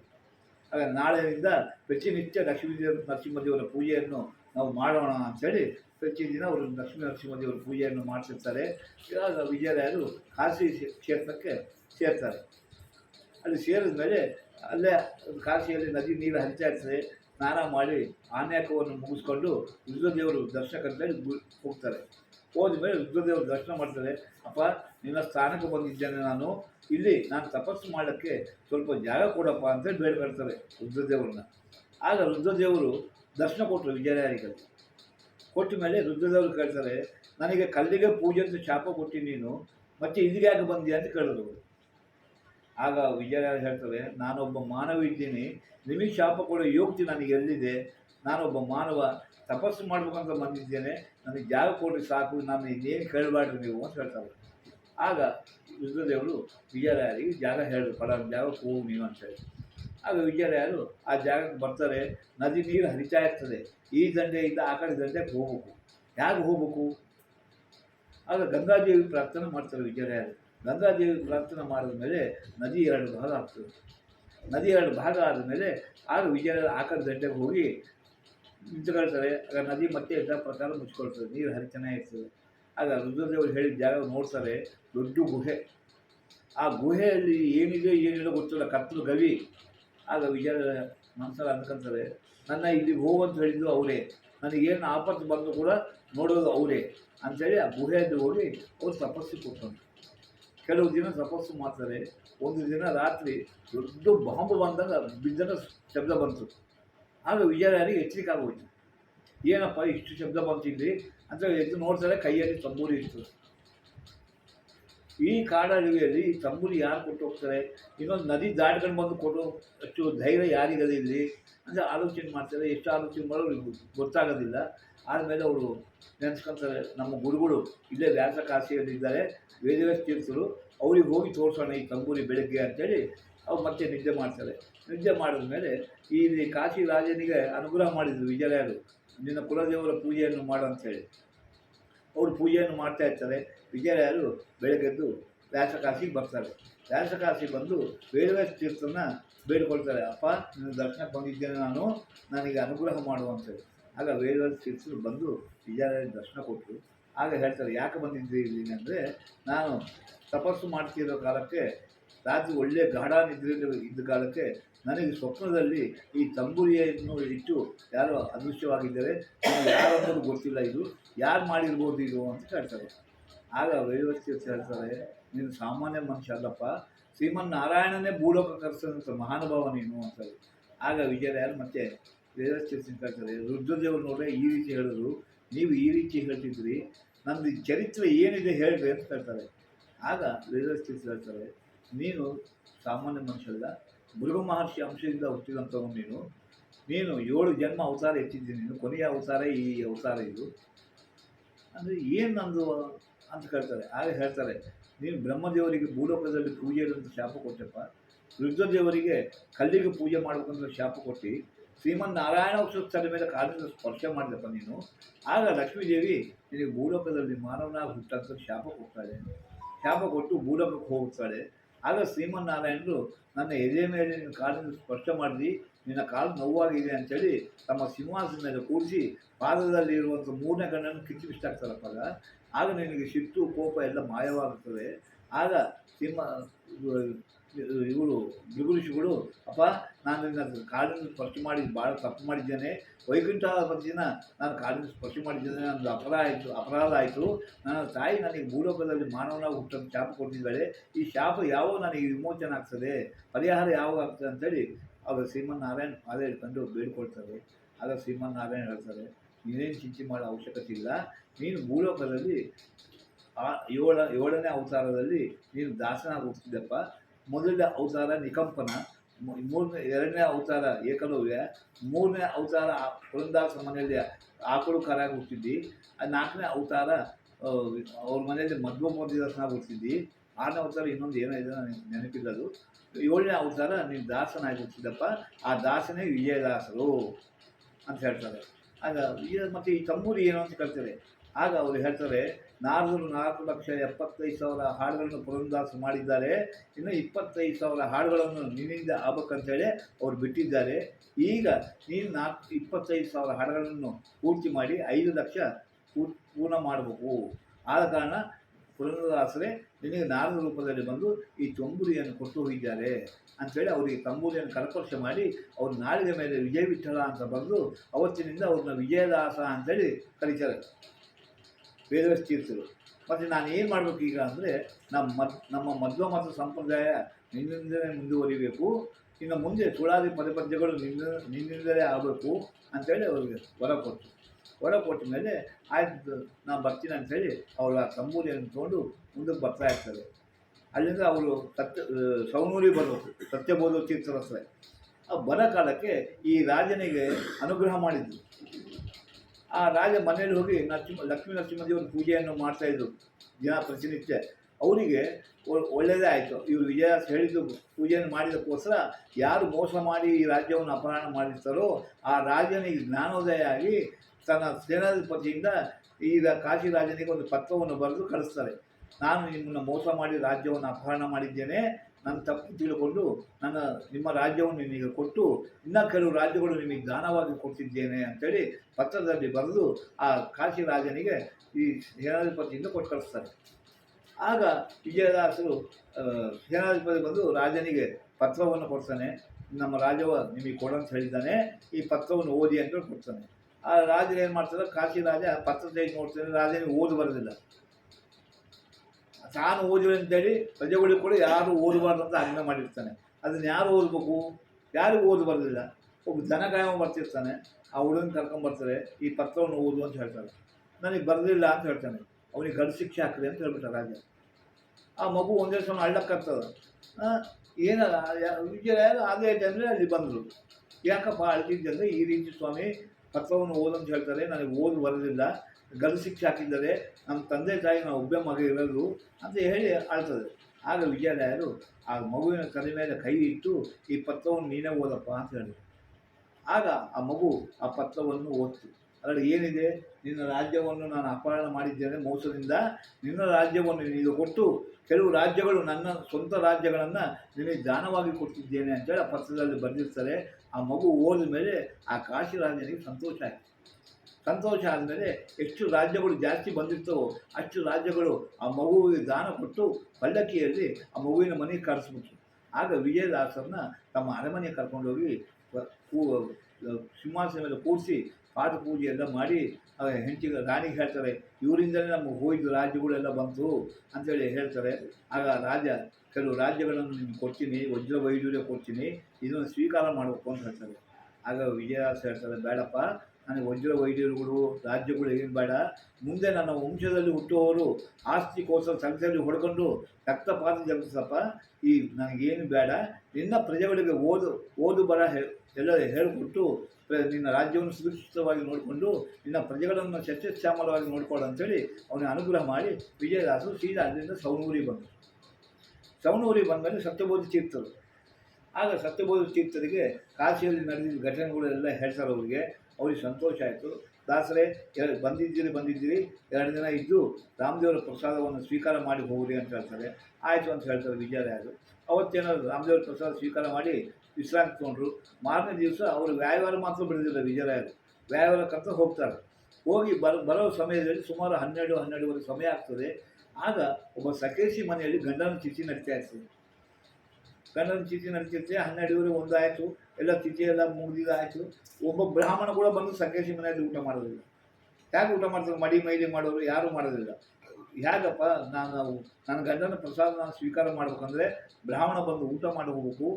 ಆಗ ನಾಳೆಯಿಂದ ಪ್ರತಿನಿತ್ಯ ಲಕ್ಷ್ಮೀ ದೇವ ನರಸಿಂಹದೇವರ ಪೂಜೆಯನ್ನು ನಾವು ಮಾಡೋಣ ಅಂಥೇಳಿ ಪ್ರತಿದಿನ ಅವರು ಲಕ್ಷ್ಮೀ ಅವರು ಪೂಜೆಯನ್ನು ಮಾಡ್ತಿರ್ತಾರೆ ಇವಾಗ ವಿಜಯರಾಯರು ಕಾಶಿ ಕ್ಷೇತ್ರಕ್ಕೆ ಸೇರ್ತಾರೆ. ಅಲ್ಲಿ ಸೇರಿದ ಮೇಲೆ ಅಲ್ಲೇ ಕಾಶಿಯಲ್ಲಿ ನದಿ ನೀರು ಇರ್ತದೆ ಸ್ನಾನ ಮಾಡಿ ಆನ್ಯಾಕವನ್ನು ಮುಗಿಸ್ಕೊಂಡು ರುದ್ರದೇವರು ದರ್ಶನಕ್ಕಂತೇಳಿ ಗು- ಹೋಗ್ತಾರೆ. ಹೋದ ಮೇಲೆ ರುದ್ರದೇವರು ದರ್ಶನ ಮಾಡ್ತಾರೆ. ಅಪ್ಪ, ನಿನ್ನ ಸ್ಥಾನಕ್ಕೆ ಬಂದಿದ್ದೇನೆ ನಾನು. ಇಲ್ಲಿ ನಾನು ತಪಸ್ಸು ಮಾಡೋಕ್ಕೆ ಸ್ವಲ್ಪ ಜಾಗ ಕೊಡಪ್ಪ ಅಂತೇಳಿ ಬೇಡ್ಕೊಳ್ತಾರೆ ರುದ್ರದೇವ್ರನ್ನ. ಆಗ ರುದ್ರದೇವರು ದರ್ಶನ ಕೊಟ್ಟರು ವಿಜಯರಾಯರಿಗೆ ಕೊಟ್ಟ ಮೇಲೆ ರುದ್ರದವರು ಕೇಳ್ತಾರೆ, ನನಗೆ ಕಲ್ಲಿಗೆ ಪೂಜೆ ಅಂತ ಶಾಪ ಕೊಟ್ಟಿ ನೀನು, ಮತ್ತೆ ಇಲ್ಲಿಗೆ ಯಾಕೆ ಬಂದಿ ಅಂತ ಕೇಳಿದ್ರು. ಆಗ ವಿಜಯ ಹೇಳ್ತಾರೆ, ನಾನೊಬ್ಬ ಮಾನವ ಇದ್ದೀನಿ, ನಿಮಗೆ ಶಾಪ ಕೊಡೋ ಯೋಗ್ತಿ ನನಗೆ ಎಲ್ಲಿದೆ? ನಾನೊಬ್ಬ ಮಾನವ, ತಪಸ್ಸು ಮಾಡ್ಬೇಕಂತ ಬಂದಿದ್ದೇನೆ, ನನಗೆ ಜಾಗ ಕೊಡ್ರಿ ಸಾಕು, ನಾನು ಇನ್ನೇನು ಕೇಳಬಾರ್ದು ನೀವು? ಅಂತ ಹೇಳ್ತಾರೆ. ಆಗ ರುದ್ರದೇವರು ವಿಜಯರಾಯರಿಗೆ ಜಾಗ ಹೇಳಿದ್ರು ಪಡ ಜಾಗ ಹೋಗು ನೀವು ಅಂತ ಹೇಳಿ. ಆಗ ವಿಜಯರಾಯರು ಆ ಜಾಗಕ್ಕೆ ಬರ್ತಾರೆ, ನದಿ ನೀರು ಹರಿತಾ ಇರ್ತದೆ. ಈ ದಂಡೆಯಿಂದ ಆ ಕಡೆ ದಂಡೆಗೆ ಹೋಗ್ಬೇಕು. ಹೇಗೆ ಹೋಗ್ಬೇಕು? ಆಗ ಗಂಗಾದೇವಿ ಪ್ರಾರ್ಥನೆ ಮಾಡ್ತಾರೆ ವಿಜಯರಾಯರು ಗಂಗಾದೇವಿ ಪ್ರಾರ್ಥನೆ ಮಾಡಿದ ಮೇಲೆ ನದಿ ಎರಡು ಭಾಗ ಆಗ್ತದೆ. ನದಿ ಎರಡು ಭಾಗ ಆದಮೇಲೆ ಆಗ ವಿಜಯರಾಯರು ಆ ಕಡೆ ದಂಡೆಗೆ ಹೋಗಿ ನಿಂತ್ಕೊಳ್ತಾರೆ. ಆಗ ನದಿ ಮತ್ತೆ ಎಲ್ಲ ಪ್ರಕಾರ ಮುಚ್ಕೊಳ್ತದೆ, ನೀರು ಹರಿತನೇ ಇರ್ತದೆ. ಆಗ ರುದ್ರದೇವರು ಹೇಳಿದ ಜಾಗ ನೋಡ್ತಾರೆ, ದೊಡ್ಡ ಗುಹೆ. ಆ ಗುಹೆಯಲ್ಲಿ ಏನಿದೆ ಏನಿಲ್ಲ ಗೊತ್ತಿಲ್ಲ, ಕತ್ತಲು ಗವಿ. ಆಗ ವಿಜಯ ಮನಸ್ಸಲ್ಲಿ ಅಂದ್ಕೊಂತಾರೆ ನನ್ನ ಇಲ್ಲಿಗೆ ಹೋಗಂತ ಹೇಳಿದ್ದು ಅವರೇ. ನನಗೇನು ಆಪತ್ತು ಬಂದು ಕೂಡ ನೋಡೋದು ಅವರೇ. ಅಂಥೇಳಿ ಆ ಗುಹೆಯಲ್ಲಿ ಹೋಗಿ ಅವ್ರು ತಪಸ್ಸು ಕೊಟ್ಟರು. ಕೆಲವು ದಿನ ತಪಸ್ಸು ಮಾಡ್ತಾರೆ. ಒಂದು ದಿನ ರಾತ್ರಿ ದೊಡ್ಡ ಬಾಂಬ್ ಬಂದಾಗ ಬಿದ್ದನ ಶಬ್ದ ಬಂತು. ಆಗ ವಿಜಯರಾಯರಿಗೆ ಎಚ್ಚರಿಕೆ ಆಗೋಯ್ತು. ಏನಪ್ಪ ಇಷ್ಟು ಶಬ್ದ ಬಂತಿದ್ರಿ? ಅಂತ ಎದ್ದು ನೋಡ್ತಾರೆ ಕೈಯಲ್ಲಿ ತಂಬೂರಿ ಇರ್ತದೆ. ಈ ಕಾಡಳಿವೆಯಲ್ಲಿ ತಂಬುಲಿ ಯಾರು ಕೊಟ್ಟು ಹೋಗ್ತಾರೆ? ಇನ್ನೊಂದು ನದಿ ದಾಟ್ಕೊಂಡು ಬಂದು ಕೊಟ್ಟು ಅಷ್ಟು ಧೈರ್ಯ ಯಾರಿಗದೆ ಇಲ್ಲಿ? ಅಂದರೆ ಆಲೋಚನೆ ಮಾಡ್ತಾರೆ. ಎಷ್ಟು ಆಲೋಚನೆ ಮಾಡೋರು ಗೊತ್ತಾಗೋದಿಲ್ಲ. ಆದಮೇಲೆ ಅವರು ನೆನೆಸ್ಕೊಂತಾರೆ, ನಮ್ಮ ಗುರುಗಳು ಇಲ್ಲೇ ವ್ಯಾಸ ಕಾಶಿಯಲ್ಲಿ ಇದ್ದಾರೆ ವೇದವ್ಯಾಸ ತೀರ್ಥರು ಅವ್ರಿಗೆ ಹೋಗಿ ತೋರಿಸೋಣ ಈ ತಂಬೂರಿ ಬೆಳಗ್ಗೆ ಅಂತೇಳಿ ಅವ್ರು ಮತ್ತೆ ನಿದ್ದೆ ಮಾಡ್ತಾರೆ. ನಿದ್ದೆ ಮಾಡಿದ ಮೇಲೆ ಇಲ್ಲಿ ಕಾಶಿ ರಾಜನಿಗೆ ಅನುಗ್ರಹ ಮಾಡಿದರು ವಿಜಯರು ನಿನ್ನ ಕುಲದೇವರ ಪೂಜೆಯನ್ನು ಮಾಡು ಅಂತೇಳಿ. ಅವರು ಪೂಜೆಯನ್ನು ಮಾಡ್ತಾ ಇರ್ತಾರೆ. ವಿಜಯರಾಯರು ಬೆಳಗ್ಗೆದ್ದು ವ್ಯಾಸಕಾಶಿಗೆ ಬರ್ತಾರೆ. ವ್ಯಾಸಕಾಸಿಗೆ ಬಂದು ವೇದವ್ಯಾಸ ತೀರ್ಥನ ಬೇಡ್ಕೊಳ್ತಾರೆ. ಅಪ್ಪ, ನಿನ್ನ ದರ್ಶನಕ್ಕೆ ಬಂದಿದ್ದೇನೆ ನಾನು. ನನಗೆ ಅನುಗ್ರಹ ಮಾಡುವಂಥದ್ದು ಆಗ ವೇದವ್ಯಾಸ ತೀರ್ಥರು ಬಂದು ವಿಜಯರಾಯ ದರ್ಶನ ಕೊಟ್ಟರು ಆಗ ಹೇಳ್ತಾರೆ, ಯಾಕೆ ಬಂದಿದ್ದೀರಿ ಇಲ್ಲಿ? ಅಂದರೆ, ನಾನು ತಪಸ್ಸು ಮಾಡ್ತಿರೋ ಕಾಲಕ್ಕೆ, ರಾತ್ರಿ ಒಳ್ಳೆಯ ಗಾಢ ನಿದ್ರೆಯಲ್ಲಿ ಇದ್ದ ಕಾಲಕ್ಕೆ ನನಗೆ ಸ್ವಪ್ನದಲ್ಲಿ ಈ ತಂಬುರಿಯನ್ನು ಇಟ್ಟು ಯಾರು ಅದೃಶ್ಯವಾಗಿದ್ದಾರೆ, ನನಗೆ ಯಾರು ಅನ್ನೋದು ಗೊತ್ತಿಲ್ಲ ಇದು. ಯಾರು ಮಾಡಿರ್ಬೋದು ಇದು? ಅಂತ ಹೇಳ್ತಾರೆ ಆಗ ವೈವಸ್ತಿ ಹೇಳ್ತಾರೆ ನೀನು ಸಾಮಾನ್ಯ ಮನುಷ್ಯ ಅಲ್ಲಪ್ಪ, ಶ್ರೀಮನ್ನಾರಾಯಣನೇ ಭೂಲೋಕ ಕರೆಸಿದಂಥ ಮಹಾನುಭಾವ ನೀನು ಅಂತಾರೆ ಆಗ ವಿಜಯರಾಯರು ಮತ್ತೆ ವೇದಸ್ಥಿತಿ ಹೇಳ್ತಾರೆ ರುದ್ರದೇವರು ನೋಡ್ರೆ ಈ ರೀತಿ ಹೇಳಿದ್ರು. ನೀವು ಈ ರೀತಿ ಹೇಳ್ತಿದ್ರಿ ನಂದು ಚರಿತ್ರೆ ಏನಿದೆ ಹೇಳ್ರಿ ಅಂತ ಹೇಳ್ತಾರೆ. ಆಗ ವೇದಸ್ಥಿತಿ ಹೇಳ್ತಾರೆ ನೀನು ಸಾಮಾನ್ಯ ಮನುಷ್ಯ ಅಲ್ಲ ಮೃಗ ಮಹರ್ಷಿ ಅಂಶದಿಂದ ಹುಟ್ಟಿದಂಥವನು ನೀನು. ನೀನು ಏಳು ಜನ್ಮ ಅವತಾರ ಹೆಚ್ಚಿದ್ದೀನಿ ನೀನು, ಕೊನೆಯ ಅವತಾರ ಈ ಅವತಾರ ಇದು. ಅಂದರೆ ಏನು ನಂದು ಅಂತ ಕೇಳ್ತಾರೆ ಆಗ ಹೇಳ್ತಾರೆ, ನೀನು ಬ್ರಹ್ಮದೇವರಿಗೆ ಭೂಲೋಕದಲ್ಲಿ ಪೂಜೆ ಅಂತ ಶಾಪ ಕೊಟ್ಟಪ್ಪ. ರುದ್ರದೇವರಿಗೆ ಕಲ್ಲಿಗೆ ಪೂಜೆ ಮಾಡಬೇಕಂತ ಶಾಪ ಕೊಟ್ಟು. ಶ್ರೀಮನ್ ನಾರಾಯಣ ತಲೆ ಮೇಲೆ ಕಾಲಿನ ಸ್ಪರ್ಶ ಮಾಡಿದಪ್ಪ ನೀನು. ಆಗ ಲಕ್ಷ್ಮೀದೇವಿ, ನಿನಗೆ ಭೂಲೋಕದಲ್ಲಿ ಮಾನವನಾಗಿ ಹುಟ್ಟಂತ ಶಾಪ ಕೊಡ್ತಾಳೆ ಶಾಪ ಕೊಟ್ಟು ಭೂಲೋಕಕ್ಕೆ ಹೋಗ್ತಾಳೆ ಆಗ ಶ್ರೀಮನ್ನಾರಾಯಣರು, ನನ್ನ ಎದೆ ಮೇಲೆ ನಿನ್ನ ಕಾಲಿನ ಸ್ಪರ್ಶ ಮಾಡಿದ್ರಿ ನಿನ್ನ ಕಾಲು ನೋವಾಗಿದೆ ಅಂತೇಳಿ ತಮ್ಮ ಸಿಂಹಾಸನ ಮೇಲೆ ಕೂಡಿಸಿ ಪಾದದಲ್ಲಿ ಇರುವಂಥ ಮೂರನೇ ಕಣ್ಣನ್ನು ಕಿಚ್ಚು ಇಷ್ಟ ಆಗ. ಆಗ ನಿನಗೆ ಸಿಟ್ಟು ಕೋಪ ಎಲ್ಲ ಮಾಯವಾಗುತ್ತದೆ. ಆಗ ಸಿಂಹ ಇವರು ಋಷಿಗಳು ಅಪ್ಪ, ನಾನು ನಿನ್ನ ಕಾಡಿನ ಸ್ಪರ್ಶ ಮಾಡಿ ಭಾಳ ತಪ್ಪು ಮಾಡಿದ್ದೇನೆ. ವೈಕುಂಠ ದಿನ ನಾನು ಕಾಡಿನ ಸ್ಪರ್ಶ ಮಾಡಿದ್ದೇನೆ. ನನ್ನದು ಅಪರಾಧ ಆಯಿತು ಅಪರಾಧ ಆಯಿತು. ನನ್ನ ತಾಯಿ ನನಗೆ ಭೂಲೋಕದಲ್ಲಿ ಮಾನವನಾಗಿ ಹುಟ್ಟಲು ಶಾಪ ಕೊಟ್ಟಿದ್ದಾಳೆ. ಈ ಶಾಪ ಯಾವಾಗ ನನಗೆ ವಿಮೋಚನೆ ಆಗ್ತದೆ? ಪರಿಹಾರ ಯಾವಾಗ ಆಗ್ತದೆ? ಅಂತೇಳಿ ಅವರು ಶ್ರೀಮನ್ನಾರಾಯಣ ಪಾದ ಹಿಡ್ಕೊಂಡು ಬೇಡ್ಕೊಳ್ತಾರೆ. ಆಗ ಶ್ರೀಮನ್ನಾರಾಯಣ ಹೇಳ್ತಾರೆ, ನೀನೇನು ಚಿಂತೆ ಮಾಡೋ ಅವಶ್ಯಕತೆ ಇಲ್ಲ. ನೀನು ಭೂಲೋಕದಲ್ಲಿ ಆ ಏಳ, ಏಳನೇ ಅವತಾರದಲ್ಲಿ ನೀನು ದಾಸನ ಹೋಗ್ತಿದ್ದಪ್ಪ ಮೊದಲನೇ ಅವತಾರ ನಿಕಂಪನ ಮೂರನೇ, ಎರಡನೇ ಅವತಾರ ಏಕಲವ್ಯ, ಮೂರನೇ ಅವತಾರ ಪುರಂದಾಸ ಮನೆಯಲ್ಲಿ ಆಕಳು ಕರಾಗಿ ಹುಟ್ಟಿದ್ದಿ ನಾಲ್ಕನೇ ಅವತಾರ ಅವ್ರ ಮನೆಯಲ್ಲಿ ಮಧ್ವ ಮೋದಿದಾಸನಾಗಿ ಹುಟ್ಟಿದ್ದಿ ಆರನೇ ಅವತಾರ ಇನ್ನೊಂದು ಏನೋ ಇದೆ ನನಗೆ ನೆನಪಿಲ್ಲ ಅದು ಏಳನೇ ಅವತಾರ ನೀನು ದಾಸನ ಹುಟ್ಟಿದಪ್ಪ ಆ ದಾಸನೇ ವಿಜಯದಾಸರು ಅಂತ ಹೇಳ್ತಾರೆ. ಆಗ ಈಗ ಮತ್ತು ಈ ತಮ್ಮೂರು ಏನು ಅಂತ ಕೇಳ್ತಾರೆ ಆಗ ಅವರು ಹೇಳ್ತಾರೆ ನಾಲ್ವರು ನಾಲ್ಕು ಲಕ್ಷ ಎಪ್ಪತ್ತೈದು ಸಾವಿರ ಹಾಡುಗಳನ್ನು ಪುರಂದಾಸ ಮಾಡಿದ್ದಾರೆ. ಇನ್ನು ಇಪ್ಪತ್ತೈದು ಸಾವಿರ ಹಾಡುಗಳನ್ನು ನಿನ್ನಿಂದ ಆಗ್ಬೇಕಂತೇಳಿ ಅವ್ರು ಬಿಟ್ಟಿದ್ದಾರೆ. ಈಗ ನೀನು ನಾಲ್ಕು, ಇಪ್ಪತ್ತೈದು ಸಾವಿರ ಹಾಡುಗಳನ್ನು ಪೂರ್ತಿ ಮಾಡಿ ಐದು ಲಕ್ಷ ಪೂರ್ ಪೂರ್ಣ ಮಾಡಬೇಕು. ಆದ ಕಾರಣ ಪುನರುದಾಸರೇ ನಿನಗೆ ನಾರದ ರೂಪದಲ್ಲಿ ಬಂದು ಈ ತೊಂಬುರಿಯನ್ನು ಕೊಟ್ಟು ಹೋಗಿದ್ದಾರೆ ಅಂಥೇಳಿ ಅವರಿಗೆ ತಂಬೂರಿಯನ್ನು ಕರಪರ್ಶ ಮಾಡಿ ಅವ್ರ ನಾಡಿನ ಮೇಲೆ ವಿಜಯ ವಿಠಲ ಅಂತ ಬಂದು ಅವತ್ತಿನಿಂದ ಅವ್ರನ್ನ ವಿಜಯದಾಸ ಅಂತೇಳಿ ಕರೀತಾರೆ. ವೇದವ್ಯಾಸ ತೀರ್ಥರು ಮತ್ತು ನಾನು ಏನು ಮಾಡಬೇಕು ಈಗ ಅಂದರೆ ನಮ್ಮ ಮದ್, ನಮ್ಮ ಮಧ್ವ ಮತ ಸಂಪ್ರದಾಯ ನಿನ್ನಿಂದಲೇ ಮುಂದುವರಿಬೇಕು, ಇನ್ನು ಮುಂದೆ ಸುಳಾದಿ ಪದಪದ್ಯಗಳು ನಿನ್ನ, ನಿನ್ನಿಂದಲೇ ಆಗಬೇಕು ಅಂತೇಳಿ ಅವ್ರಿಗೆ ವರ ಕೊಟ್ಟು. ವರ ಕೊಟ್ಟ ಮೇಲೆ ಆಯ್ತು, ನಾನು ಬರ್ತೀನಿ ಅಂತೇಳಿ ಅವರ ತಂಬೂರಿಯನ್ನು ತೊಗೊಂಡು ಮುಂದಕ್ಕೆ ಬರ್ತಾ ಇರ್ತಾರೆ. ಅಲ್ಲಿಂದ ಅವರು ಸತ್ಯ ಸೌನೂರಿ ಬರಬೇಕು, ಸತ್ಯಬೋಧ ತೀರ್ಥರ ಆ ಬರ ಕಾಲಕ್ಕೆ ಈ ರಾಜನಿಗೆ ಅನುಗ್ರಹ ಮಾಡಿದ್ರು. ಆ ರಾಜ ಮನೆಯಲ್ಲಿ ಹೋಗಿ ನರಸಿಂಹ, ಲಕ್ಷ್ಮೀ ನರಸಿಂಹದೇವರ ಪೂಜೆಯನ್ನು ಮಾಡ್ತಾಯಿದ್ರು ದಿನ ಪ್ರತಿನಿತ್ಯ. ಅವರಿಗೆ ಒಳ್ಳೆಯದೇ ಆಯಿತು ಇವರು ವಿಜಯಾಸ ಹೇಳಿದ್ದು ಪೂಜೆಯನ್ನು ಮಾಡಿದಕ್ಕೋಸ್ಕರ ಯಾರು ಮೋಸ ಮಾಡಿ ಈ ರಾಜ್ಯವನ್ನು ಅಪಹರಣ ಮಾಡಿರ್ತಾರೋ ಆ ರಾಜನಿಗೆ ಜ್ಞಾನೋದಯ ಆಗಿ ತನ್ನ ಸೇನಾಧಿಪತಿಯಿಂದ ಈಗ ಕಾಶಿ ರಾಜನಿಗೆ ಒಂದು ಪತ್ರವನ್ನು ಬರೆದು ಕಳಿಸ್ತಾರೆ. ನಾನು ನಿಮ್ಮನ್ನು ಮೋಸ ಮಾಡಿ ರಾಜ್ಯವನ್ನು ಅಪಹರಣ ಮಾಡಿದ್ದೇನೆ. ನನ್ನ ತಪ್ಪು ತಿಳ್ಕೊಂಡು ನನ್ನ, ನಿಮ್ಮ ರಾಜ್ಯವನ್ನು ನಿಮಗೆ ಕೊಟ್ಟು ಇನ್ನೂ ಕೆಲವು ರಾಜ್ಯಗಳು ನಿಮಗೆ ದಾನವಾಗಿ ಕೊಡ್ತಿದ್ದೇನೆ ಅಂತೇಳಿ ಪತ್ರದಲ್ಲಿ ಬರೆದು ಆ ಕಾಶಿ ರಾಜನಿಗೆ ಈ ಸೇನಾಧಿಪತಿಯಿಂದ ಕೊಟ್ಟು ಕಳಿಸ್ತಾರೆ. ಆಗ ವಿಜಯದಾಸರು ಸೇನಾಧಿಪತಿ ಬಂದು ರಾಜನಿಗೆ ಪತ್ರವನ್ನು ಕೊಡ್ತಾನೆ. ನಮ್ಮ ರಾಜವ ನಿಮಗೆ ಕೊಡಂತ ಹೇಳಿದ್ದಾನೆ, ಈ ಪತ್ರವನ್ನು ಓದಿ ಅಂತ ಕೊಡ್ತಾನೆ. ಆ ರಾಜರು ಏನು ಮಾಡ್ತಾರೆ, ಕಾಶಿ ರಾಜ ಪತ್ರ ತೆಗೆದು ನೋಡ್ತಾನೆ ರಾಜನಿಗೆ ಓದು ಬರೋದಿಲ್ಲ. ತಾನು ಅಂತ ಅಂತೇಳಿ ಪ್ರಜೆಗಳಿಗೆ ಕೂಡ ಯಾರು ಓದಬಾರ್ದು ಅಂತ ಆಜ್ಞೆ ಮಾಡಿರ್ತಾನೆ. ಅದನ್ನು ಯಾರು ಓದಬೇಕು? ಯಾರಿಗೂ ಓದು ಬರೋದಿಲ್ಲ ಒಬ್ಬ ದನ ಕಾಯವ ಬರ್ತಿರ್ತಾನೆ. ಆ ಹುಡುಗನ ಕರ್ಕೊಂಬರ್ತಾರೆ ಈ ಪತ್ರವನ್ನು ಓದು ಅಂತ ಹೇಳ್ತಾರೆ. ನನಗೆ ಬರಲಿಲ್ಲ ಅಂತ ಹೇಳ್ತಾನೆ. ಅವನಿಗೆ ಗಡ್ ಶಿಕ್ಷೆ ಹಾಕ್ರಿ ಅಂತ ಹೇಳ್ಬಿಟ್ಟ ರಾಜ. ಆ ಮಗು ಒಂದೇ ಸಮ ಅಳ್ಳಕ್ಕತ್ತದ. ಏನಲ್ಲ ವಿಜಯ ಅದೇ ಜನರೇ ಅಲ್ಲಿ ಬಂದರು. ಯಾಕಪ್ಪ ಅಳ್ತಿದ್ದಂದರೆ ಈ ರೀತಿ ಸ್ವಾಮಿ ಪತ್ರವನ್ನು ಅಂತ ಹೇಳ್ತಾರೆ. ನನಗೆ ಓದು ಬರೋದಿಲ್ಲ ಗಲ್ಲು ಶಿಕ್ಷೆ ಹಾಕಿದ್ದಾರೆ ನಮ್ಮ ತಂದೆ ತಾಯಿ ನಾವು ಒಬ್ಬ ಮಗ ಇರೋದು ಅಂತ ಹೇಳಿ ಆಳ್ತದೆ. ಆಗ ವಿಜಯರಾಯರು ಆ ಮಗುವಿನ ತಲೆ ಮೇಲೆ ಕೈ ಇಟ್ಟು, ಈ ಪತ್ರವನ್ನು ನೀನೇ ಓದಪ್ಪ ಅಂತ ಹೇಳಿದ್ರು. ಆಗ ಆ ಮಗು ಆ ಪತ್ರವನ್ನು ಓದ್ತು. ಅದರಲ್ಲಿ ಏನಿದೆ? ನಿನ್ನ ರಾಜ್ಯವನ್ನು ನಾನು ಅಪಹರಣ ಮಾಡಿದ್ದೇನೆ ಮೋಸದಿಂದ. ನಿನ್ನ ರಾಜ್ಯವನ್ನು ನೀನು ಕೊಟ್ಟು, ಕೆಲವು ರಾಜ್ಯಗಳು ನನ್ನ ಸ್ವಂತ ರಾಜ್ಯಗಳನ್ನು ನಿನಗೆ ದಾನವಾಗಿ ಕೊಟ್ಟಿದ್ದೇನೆ ಅಂತೇಳಿ ಆ ಪತ್ರದಲ್ಲಿ ಬರೆದಿರ್ತಾರೆ. ಆ ಮಗು ಓದಿದ ಮೇಲೆ ಆ ಕಾಶಿ ರಾಜನಿಗೆ ಸಂತೋಷ ಆಯಿತು. ಸಂತೋಷ ಆದಮೇಲೆ ಎಷ್ಟು ರಾಜ್ಯಗಳು ಜಾಸ್ತಿ ಬಂದಿರ್ತವೋ ಅಷ್ಟು ರಾಜ್ಯಗಳು ಆ ಮಗುವಿಗೆ ದಾನ ಕೊಟ್ಟು ಪಲ್ಲಕ್ಕಿಯಲ್ಲಿ ಆ ಮಗುವಿನ ಮನೆಗೆ ಕರೆಸ್ಬಿಟ್ರು. ಆಗ ವಿಜಯದಾಸರನ್ನ ತಮ್ಮ ಅರಮನೆಗೆ ಕರ್ಕೊಂಡೋಗಿ ಸಿಂಹಾಸನ ಮೇಲೆ ಕೂಡಿಸಿ ಪಾದ ಪೂಜೆ ಎಲ್ಲ ಮಾಡಿ ಹೆಂಡತಿಗೆ ರಾಣಿಗೆ ಹೇಳ್ತಾರೆ, ಇವರಿಂದಲೇ ನಮಗೆ ಹೋಯ್ದು ರಾಜ್ಯಗಳೆಲ್ಲ ಬಂತು ಅಂತೇಳಿ ಹೇಳ್ತಾರೆ. ಆಗ ರಾಜ, ಕೆಲವು ರಾಜ್ಯಗಳನ್ನು ನಿಮ್ಗೆ ಕೊಡ್ತೀನಿ ವಜ್ರ ವೈದ್ಯರೇ ಕೊಡ್ತೀನಿ, ಇದನ್ನು ಸ್ವೀಕಾರ ಮಾಡಬೇಕು ಅಂತ ಹೇಳ್ತಾರೆ. ಆಗ ವಿಜಯದಾಸ ಹೇಳ್ತಾರೆ, ಬೇಡಪ್ಪ ನನಗೆ ವಜ್ರ ವೈದ್ಯರುಗಳು, ರಾಜ್ಯಗಳು ಏನು ಬೇಡ. ಮುಂದೆ ನನ್ನ ವಂಶದಲ್ಲಿ ಹುಟ್ಟುವವರು ಆಸ್ತಿಗೋಸ್ಕರ ಸಂಖ್ಯೆಯಲ್ಲಿ ಹೊಡ್ಕೊಂಡು ರಕ್ತಪಾತ ಜಗಿಸಪ್ಪ ಈ ನನಗೇನು ಬೇಡ. ನಿನ್ನ ಪ್ರಜೆಗಳಿಗೆ ಓದು ಓದು ಬರ ಎಲ್ಲ ಹೇಳಿಕೊಟ್ಟು ನಿನ್ನ ರಾಜ್ಯವನ್ನು ಸುರಕ್ಷಿತವಾಗಿ ನೋಡಿಕೊಂಡು ನಿನ್ನ ಪ್ರಜೆಗಳನ್ನು ಸಸ್ಯಶ್ಯಾಮಲವಾಗಿ ನೋಡ್ಕೊಳ್ಳು ಅಂತೇಳಿ ಅವನಿಗೆ ಅನುಗ್ರಹ ಮಾಡಿ ವಿಜಯದಾಸರು ಸೀದಾ ಅಲ್ಲಿಂದ ಸೌನೂರಿಗೆ ಬಂದರು. ಸೌನೂರಿಗೆ ಬಂದಲ್ಲಿ ಸತ್ಯಬೋಧಿ ತೀರ್ಥರು. ಆಗ ಸತ್ಯಬೋಧ ತೀರ್ಥರಿಗೆ ಕಾಶಿಯಲ್ಲಿ ನಡೆದಿದ್ದ ಘಟನೆಗಳೆಲ್ಲ ಹೇಳ್ತಾರೆ ಅವರಿಗೆ. ಅವ್ರಿಗೆ ಸಂತೋಷ ಆಯಿತು. ದಾಸರೇ, ಎರಡು ಬಂದಿದ್ದೀರಿ ಬಂದಿದ್ದೀರಿ. ಎರಡು ದಿನ ಇದ್ದು ರಾಮದೇವರ ಪ್ರಸಾದವನ್ನು ಸ್ವೀಕಾರ ಮಾಡಿ ಹೋಗ್ರಿ ಅಂತ ಹೇಳ್ತಾರೆ. ಆಯಿತು ಅಂತ ಹೇಳ್ತಾರೆ ವಿಜಯರಾಯರು ಅವತ್ತೇನೋ ರಾಮದೇವರ ಪ್ರಸಾದ ಸ್ವೀಕಾರ ಮಾಡಿ ವಿಶ್ರಾಂತಿ ತೊಗೊಂಡ್ರು. ಮಾರನೇ ದಿವಸ ಅವರು ವ್ಯಾಯವಾರ ಮಾತ್ರ ಬಿಡೋದಿಲ್ಲ ವಿಜಯರಾಯರು ವ್ಯಾಯವಾರಕ್ಕಂತ ಹೋಗ್ತಾರೆ. ಹೋಗಿ ಬರ, ಬರೋ ಸಮಯದಲ್ಲಿ ಸುಮಾರು ಹನ್ನೆರಡು, ಹನ್ನೆರಡುವರೆ ಸಮಯ ಆಗ್ತದೆ. ಆಗ ಒಬ್ಬ ಸಕೇಶಿ ಮನೆಯಲ್ಲಿ ಗಂಡನ ಚಿಚಿ ನಡೀತಾ ಇರ್ತದೆ ಗಂಡನ ಚಿಚಿ ನಡೀತಿರ್ತದೆ ಹನ್ನೆರಡುವರೆ ಒಂದಾಯಿತು ಎಲ್ಲ ತಿಥಿ ಎಲ್ಲ ಮುಗಿದಾಯಿತು ಒಬ್ಬ ಬ್ರಾಹ್ಮಣ ಕೂಡ ಬಂದು ಸಂಕೇಶಿ ಮನೆಯಲ್ಲಿ ಊಟ ಮಾಡೋದಿಲ್ಲ. ಯಾಕೆ ಊಟ ಮಾಡ್ತಾರೆ? ಮಡಿ ಮೈಲಿ ಮಾಡೋರು ಯಾರೂ ಮಾಡೋದಿಲ್ಲ. ಹೇಗಪ್ಪ ನಾನು ನನ್ನ ಗಂಡನ ಪ್ರಸಾದ ನಾನು ಸ್ವೀಕಾರ ಮಾಡ್ಬೇಕಂದ್ರೆ ಬ್ರಾಹ್ಮಣ ಬಂದು ಊಟ ಮಾಡಿ ಹೋಗ್ಬೇಕು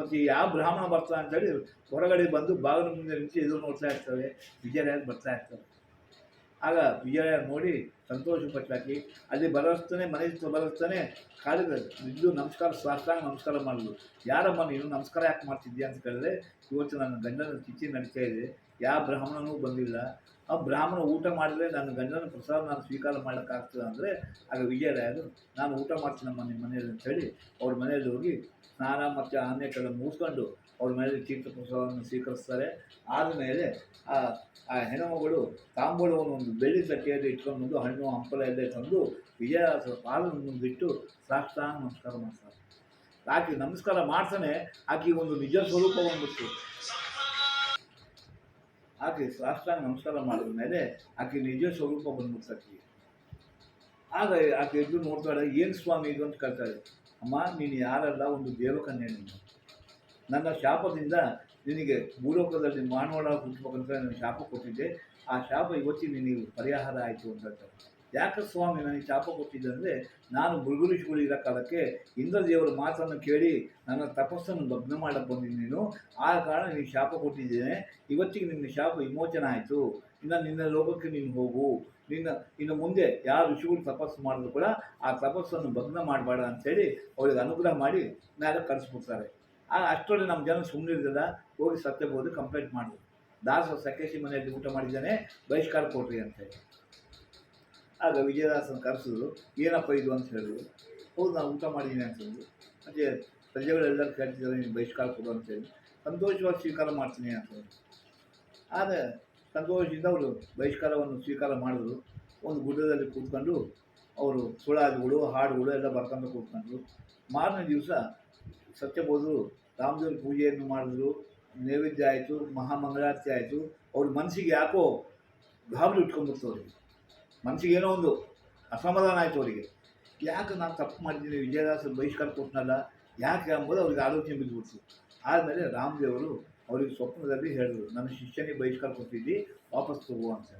ಮತ್ತು ಯಾವ ಬ್ರಾಹ್ಮಣ ಬರ್ತಾನೆ ಅಂತೇಳಿ ಹೊರಗಡೆ ಬಂದು ಬಾಗಿಲ ಮುಂದೆ ನಿಂತು ಎದುರು ನೋಡ್ತಾ ಇರ್ತವೆ ವಿಜಯರಾಜ್ ಬರ್ತಾ ಇರ್ತಾರೆ. ಆಗ ವಿಜಯ ನೋಡಿ ಸಂತೋಷ ಪಟ್ಟಾಕಿ, ಅಲ್ಲಿ ಬರೋಸ್ತಾನೆ ಮನೆ ಬರೋಸ್ತಾನೆ ಕಾಲಿಗೆ ಇದ್ದು ನಮಸ್ಕಾರ, ಸಾಷ್ಟಾಂಗ ನಮಸ್ಕಾರ ಮಾಡಲು. ಯಾರಮ್ಮ ನೀನು ನಮಸ್ಕಾರ ಯಾಕೆ ಮಾಡ್ತಿದ್ದೀಯ ಅಂತ ಕೇಳಿದ್ರೆ, ಇವತ್ತು ನನ್ನ ಗಂಡನ ತಿಥಿ ನಡೀತಾ ಇದೆ, ಯಾವ ಬ್ರಾಹ್ಮಣನೂ ಬಂದಿಲ್ಲ. ಆ ಬ್ರಾಹ್ಮಣ ಊಟ ಮಾಡಿದ್ರೆ ನನ್ನ ಗಂಡನ ಪ್ರಸಾದ ನಾನು ಸ್ವೀಕಾರ ಮಾಡೋಕ್ಕಾಗ್ತದೆ ಅಂದರೆ, ಆಗ ವಿಜಯರಾಯರು ನಾನು ಊಟ ಮಾಡ್ತೀನಮ್ಮ ನಿಮ್ಮ ಮನೆಯಲ್ಲಿ ಅಂತೇಳಿ ಅವ್ರ ಮನೆಯಲ್ಲಿ ಹೋಗಿ ಸ್ನಾನ ಮತ್ತು ಆನೆಕೆಲ್ಲ ಮುಗಿಸ್ಕೊಂಡು ಅವ್ರ ಮೇಲೆ ತೀರ್ಥ ಪ್ರಸಾದವನ್ನು ಸ್ವೀಕರಿಸ್ತಾರೆ. ಆದಮೇಲೆ ಆ ಆ ಹೆಣ್ಣುಮಗಳು ತಾಂಬೂಲವನ್ನು ಒಂದು ಬೆಳ್ಳಿ ತಟ್ಟೆಯಲ್ಲಿ ಇಟ್ಕೊಂಡು ಬಂದು ಹಣ್ಣು ಹಂಪಲ ಎಲ್ಲ ತಂದು ವಿಜಯ ಪಾಲನ್ನು ಬಿಟ್ಟು ಸಾಷ್ಟಾಂಗ ನಮಸ್ಕಾರ ಮಾಡ್ತಾರೆ. ಆಕೆ ನಮಸ್ಕಾರ ಮಾಡ್ತಾನೆ ಆಕೆ ಒಂದು ನಿಜ ಸ್ವರೂಪ ಬಂದ್ಬಿಟ್ಟು ಆಕೆ ಸಾಷ್ಟಾಂಗ ನಮಸ್ಕಾರ ಮಾಡಿದ ಮೇಲೆ ಆಕೆ ನಿಜ ಸ್ವರೂಪ ಬಂದ್ಬಿಡ್ತಾಕಿ ಆಗ ಆಕೆ ಎದ್ದು ನೋಡ್ತಾಳೆ, ಏನು ಸ್ವಾಮಿ ಇದು ಅಂತ ಕೇಳ್ತಾಳೆ. ಅಮ್ಮ, ನೀನು ಯಾರಲ್ಲ, ಒಂದು ದೇವಕನ್ಯೆ ನೀನು. ನನ್ನ ಶಾಪದಿಂದ ನಿನಗೆ ಭೂಲೋಕದಲ್ಲಿ ಮಾನವಳ ಹುಟ್ಟಬೇಕಂತ ನಾನು ಶಾಪ ಕೊಟ್ಟಿದ್ದೆ. ಆ ಶಾಪ ಇವತ್ತಿಗೆ ನಿನಗೆ ಪರಿಹಾರ ಆಯಿತು ಅಂತ ಯಾಕೆ ಸ್ವಾಮಿ ನನಗೆ ಶಾಪ ಕೊಟ್ಟಿದ್ದೆ ಅಂದರೆ ನಾನು ಮೃಗುರುಷಿಗಳು ಇರೋ ಕಾಲಕ್ಕೆ ಇಂದ್ರದೇವರ ಮಾತನ್ನು ಕೇಳಿ ನನ್ನ ತಪಸ್ಸನ್ನು ಭಗ್ನ ಮಾಡಕ್ಕೆ ಬಂದಿದ್ದೀನಿ ನೀನು. ಆ ಕಾರಣ ನೀನು ಶಾಪ ಕೊಟ್ಟಿದ್ದೇನೆ. ಇವತ್ತಿಗೆ ನಿನ್ನ ಶಾಪ ವಿಮೋಚನೆ ಆಯಿತು. ಇನ್ನು ನಿನ್ನ ಲೋಕಕ್ಕೆ ನೀನು ಹೋಗು. ನಿನ್ನ, ಇನ್ನು ಮುಂದೆ ಯಾವ ಋಷಿಗಳು ತಪಸ್ಸು ಮಾಡಿದ್ರು ಕೂಡ ಆ ತಪಸ್ಸನ್ನು ಭಗ್ನ ಮಾಡಬೇಡ ಅಂತೇಳಿ ಅವಳಿಗೆ ಅನುಗ್ರಹ ಮಾಡಿ ಮೇಲೆ ಕಳಿಸ್ಬಿಡ್ತಾರೆ ಅಷ್ಟರಲ್ಲಿ ನಮ್ಮ ಜನ ಸುಮ್ಮನಿರ್ದಿಲ್ಲ ಹೋಗಿ ಸತ್ಯಬೋದು ಕಂಪ್ಲೇಂಟ್ ಮಾಡಿದ್ರು ದಾಸ ಸಕೇಶಿ ಮನೆಯಲ್ಲಿ ಊಟ ಮಾಡಿದ್ದಾನೆ, ಬಹಿಷ್ಕಾರ ಕೊಡ್ರಿ ಅಂತೇಳಿ ಆಗ ವಿಜಯದಾಸನ ಕರೆಸಿದ್ರು, ಏನಪ್ಪ ಇದು? ಅಂತ ಹೇಳಿದ್ರು. ಹೌದು, ನಾನು ಊಟ ಮಾಡಿದ್ದೀನಿ ಅಂತಂದು ಮತ್ತು ಪ್ರಜೆಗಳೆಲ್ಲರೂ ಕೇಳ್ತಿದ್ದಾರೆ, ನೀನು ಬಹಿಷ್ಕಾರ ಕೊಡು ಅಂತೇಳಿ ಸಂತೋಷವಾಗಿ ಸ್ವೀಕಾರ ಮಾಡ್ತೀನಿ ಅಂತಂದು ಆದರೆ ಸಂತೋಷದಿಂದ ಅವರು ಬಹಿಷ್ಕಾರವನ್ನು ಸ್ವೀಕಾರ ಮಾಡಿದ್ರು. ಒಂದು ಗುಡ್ಡದಲ್ಲಿ ಕೂತ್ಕೊಂಡು ಅವರು ಸುಳಾದಿಗಳು ಹಾಡುಗಳು ಎಲ್ಲ ಬರ್ಕೊಂಡು ಕೂತ್ಕೊಂಡ್ರು. ಮಾರನೇ ದಿವಸ ಸತ್ಯಬೋಧರು ರಾಮದೇವ್ರ ಪೂಜೆಯನ್ನು ಮಾಡಿದ್ರು, ನೈವೇದ್ಯ ಆಯಿತು, ಮಹಾಮಂಗಳಾರತಿ ಆಯಿತು. ಅವ್ರ ಮನಸ್ಸಿಗೆ ಯಾಕೋ ಗಾಬರಿ ಇಟ್ಕೊಂಡ್ಬಿಡ್ತು ಅವರಿಗೆ ಮನಸ್ಸಿಗೆ ಏನೋ ಒಂದು ಅಸಮಾಧಾನ ಆಯಿತು ಅವರಿಗೆ. ಯಾಕೆ ನಾನು ತಪ್ಪು ಮಾಡಿದ್ದೀನಿ, ವಿಜಯದಾಸರು ಬಹಿಷ್ಕಾರ ಕೊಟ್ಟನಲ್ಲ ಯಾಕೆ ಎಂಬುದು ಅವ್ರಿಗೆ ಆಲೋಚನೆ ಬಿದ್ದುಬಿಡ್ತು ಆದಮೇಲೆ ರಾಮದೇವರು ಅವರಿಗೆ ಸ್ವಪ್ನದಲ್ಲಿ ಹೇಳಿದ್ರು, ನನ್ನ ಶಿಷ್ಯನಿಗೆ ಬಹಿಷ್ಕಾರ ಕೊಟ್ಟಿದ್ದಿ, ವಾಪಸ್ ತಗೋ ಅಂತ.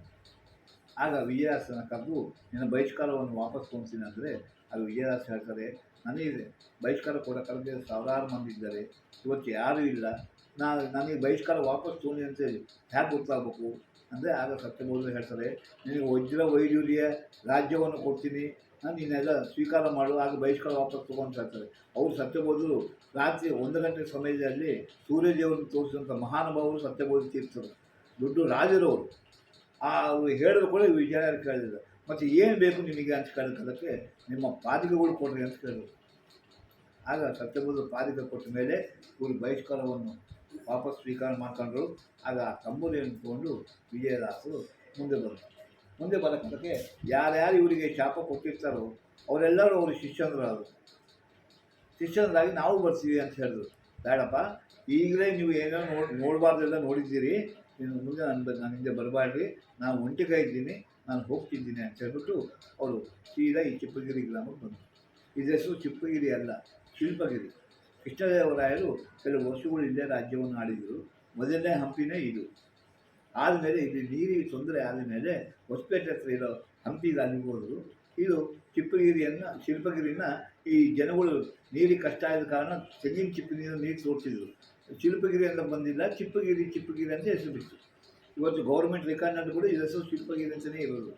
ಆಗ ವಿಜಯದಾಸನ ಕರೆದು, ನಿನ್ನ ಬಹಿಷ್ಕಾರವನ್ನು ವಾಪಸ್ ತೊಗೊಳ್ತೀನಿ ಅಂದರೆ, ಆಗ ವಿಜಯದಾಸ ಹೇಳ್ತಾರೆ ನನಗೆ ಬಹಿಷ್ಕಾರ ಕೂಡ ಕರೆದ ಸಾವಿರಾರು ಮಂದಿ ಇದ್ದಾರೆ. ಇವತ್ತು ಯಾರೂ ಇಲ್ಲ. ನಾನು ನನಗೆ ಬಹಿಷ್ಕಾರ ವಾಪಸ್ ತೋನಿ ಅಂತ ಹೇಗೆ ಗೊತ್ತಾಗಬೇಕು? ಅಂದರೆ ಆಗ ಸತ್ಯಬೋಧ ಹೇಳ್ತಾರೆ, ನಿನಗೆ ವಜ್ರ ವೈಡೂರ್ಯ ರಾಜ್ಯವನ್ನು ಕೊಡ್ತೀನಿ. ನಾನು ನೀನೆಲ್ಲ ಸ್ವೀಕಾರ ಮಾಡು, ಆಗ ಬಹಿಷ್ಕಾರ ವಾಪಸ್ ತೊಗೊಂಡು ಹೇಳ್ತಾರೆ. ಅವರು ಸತ್ಯಬೋಧರು ರಾತ್ರಿ ಒಂದು ಗಂಟೆ ಸಮಯದಲ್ಲಿ ಸೂರ್ಯದೇವರನ್ನು ತೋರಿಸಿದಂಥ ಮಹಾನುಭಾವರು ಸತ್ಯಬೋಧ ತೀರ್ಥರು. ದೊಡ್ಡ ರಾಜರು ಅವರು. ಆ, ಅವರು ಹೇಳಿದ್ರು ಕೂಡ ವಿಜಯ ಕೇಳಿಲ್ಲ ಮತ್ತು ಏನು ಬೇಕು ನಿಮಗೆ ಅಂತ ಕೇಳೋದಕ್ಕೆ ನಿಮ್ಮ ಪಾದಿಕಗಳು ಕೊಡ್ರಿ ಅಂತ ಕೇಳಿದ್ರು. ಆಗ ಸತ್ಯಬೋಧ ಪಾದಿಕ ಕೊಟ್ಟ ಮೇಲೆ ಇವರು ಬಹಿಷ್ಕಾರವನ್ನು ವಾಪಸ್ ಸ್ವೀಕಾರ ಮಾಡ್ಕೊಂಡ್ರು. ಆಗ ಆ ತಂಬೂರಿ ಅಂದ್ಕೊಂಡು ವಿಜಯದಾಸರು ಮುಂದೆ ಬಂದರು. ಮುಂದೆ ಬರೋಕ್ಕೆ ಯಾರ್ಯಾರು ಇವರಿಗೆ ಶಾಪ ಕೊಟ್ಟಿರ್ತಾರೋ ಅವರೆಲ್ಲರೂ ಅವರು ಶಿಷ್ಯಂದ್ರಾದರು. ಶಿಷ್ಯಂದ್ರಾಗಿ ನಾವು ಬರ್ತೀವಿ ಅಂತ ಹೇಳಿದ್ರು. ಬೇಡಪ್ಪ, ಈಗಲೇ ನೀವು ಏನೋ ನೋಡಿ, ನೋಡಬಾರ್ದೆಲ್ಲ ನೋಡಿದ್ದೀರಿ. ಮುಂದೆ ನನ್ನ ನನ್ನ ಹಿಂದೆ ಬರಬಾರ್ದು. ನಾನು ಒಂಟಿ ಇದ್ದೀನಿ. ನಾನು ಹೋಗ್ತಿದ್ದೀನಿ ಅಂತ ಹೇಳ್ಬಿಟ್ಟು ಅವರು ಸೀದಾ ಈ ಚಿಪ್ಪಗಿರಿ ಗ್ರಾಮಕ್ಕೆ ಬಂದರು. ಹೆಸರು ಚಿಪ್ಪಗಿರಿ ಅಲ್ಲ, ಶಿಲ್ಪಗಿರಿ. ಕೃಷ್ಣದೇವರಾಯರು ಕೆಲವು ವರ್ಷಗಳು ಇಲ್ಲೇ ರಾಜ್ಯವನ್ನು ಆಳಿದರು. ಮೊದಲನೇ ಹಂಪಿನೇ ಇದು. ಆದಮೇಲೆ ಇಲ್ಲಿ ನೀರಿಗೆ ತೊಂದರೆ ಆದಮೇಲೆ ಹೊಸಪೇಟೆ ಹತ್ರ ಇರೋ ಹಂಪಿ ಹೋದರು. ಇದು ಚಿಪ್ಪಗಿರಿಯನ್ನು, ಶಿಲ್ಪಗಿರಿನ ಈ ಜನಗಳು ನೀರಿಗೆ ಕಷ್ಟ ಆದ ಕಾರಣ ತೆಂಗಿನ ಚಿಪ್ಪಿನಿಂದ ನೀರು ತೋರಿಸಿದ್ರು. ಶಿಲ್ಪಗಿರಿ ಅಂತ ಬಂದಿಲ್ಲ, ಚಿಪ್ಪಗಿರಿ ಚಿಪ್ಪಗಿರಿ ಅಂತ ಹೆಸರು ಬಿತ್ತು. ಇವತ್ತು ಗೌರ್ಮೆಂಟ್ ರೆಕಾರ್ಡ್ನಲ್ಲಿ ಕೂಡ ಇದು ಹೆಸರು ಶಿಲ್ಪಗಿರಿ ಅಂತಲೇ ಇರೋದು.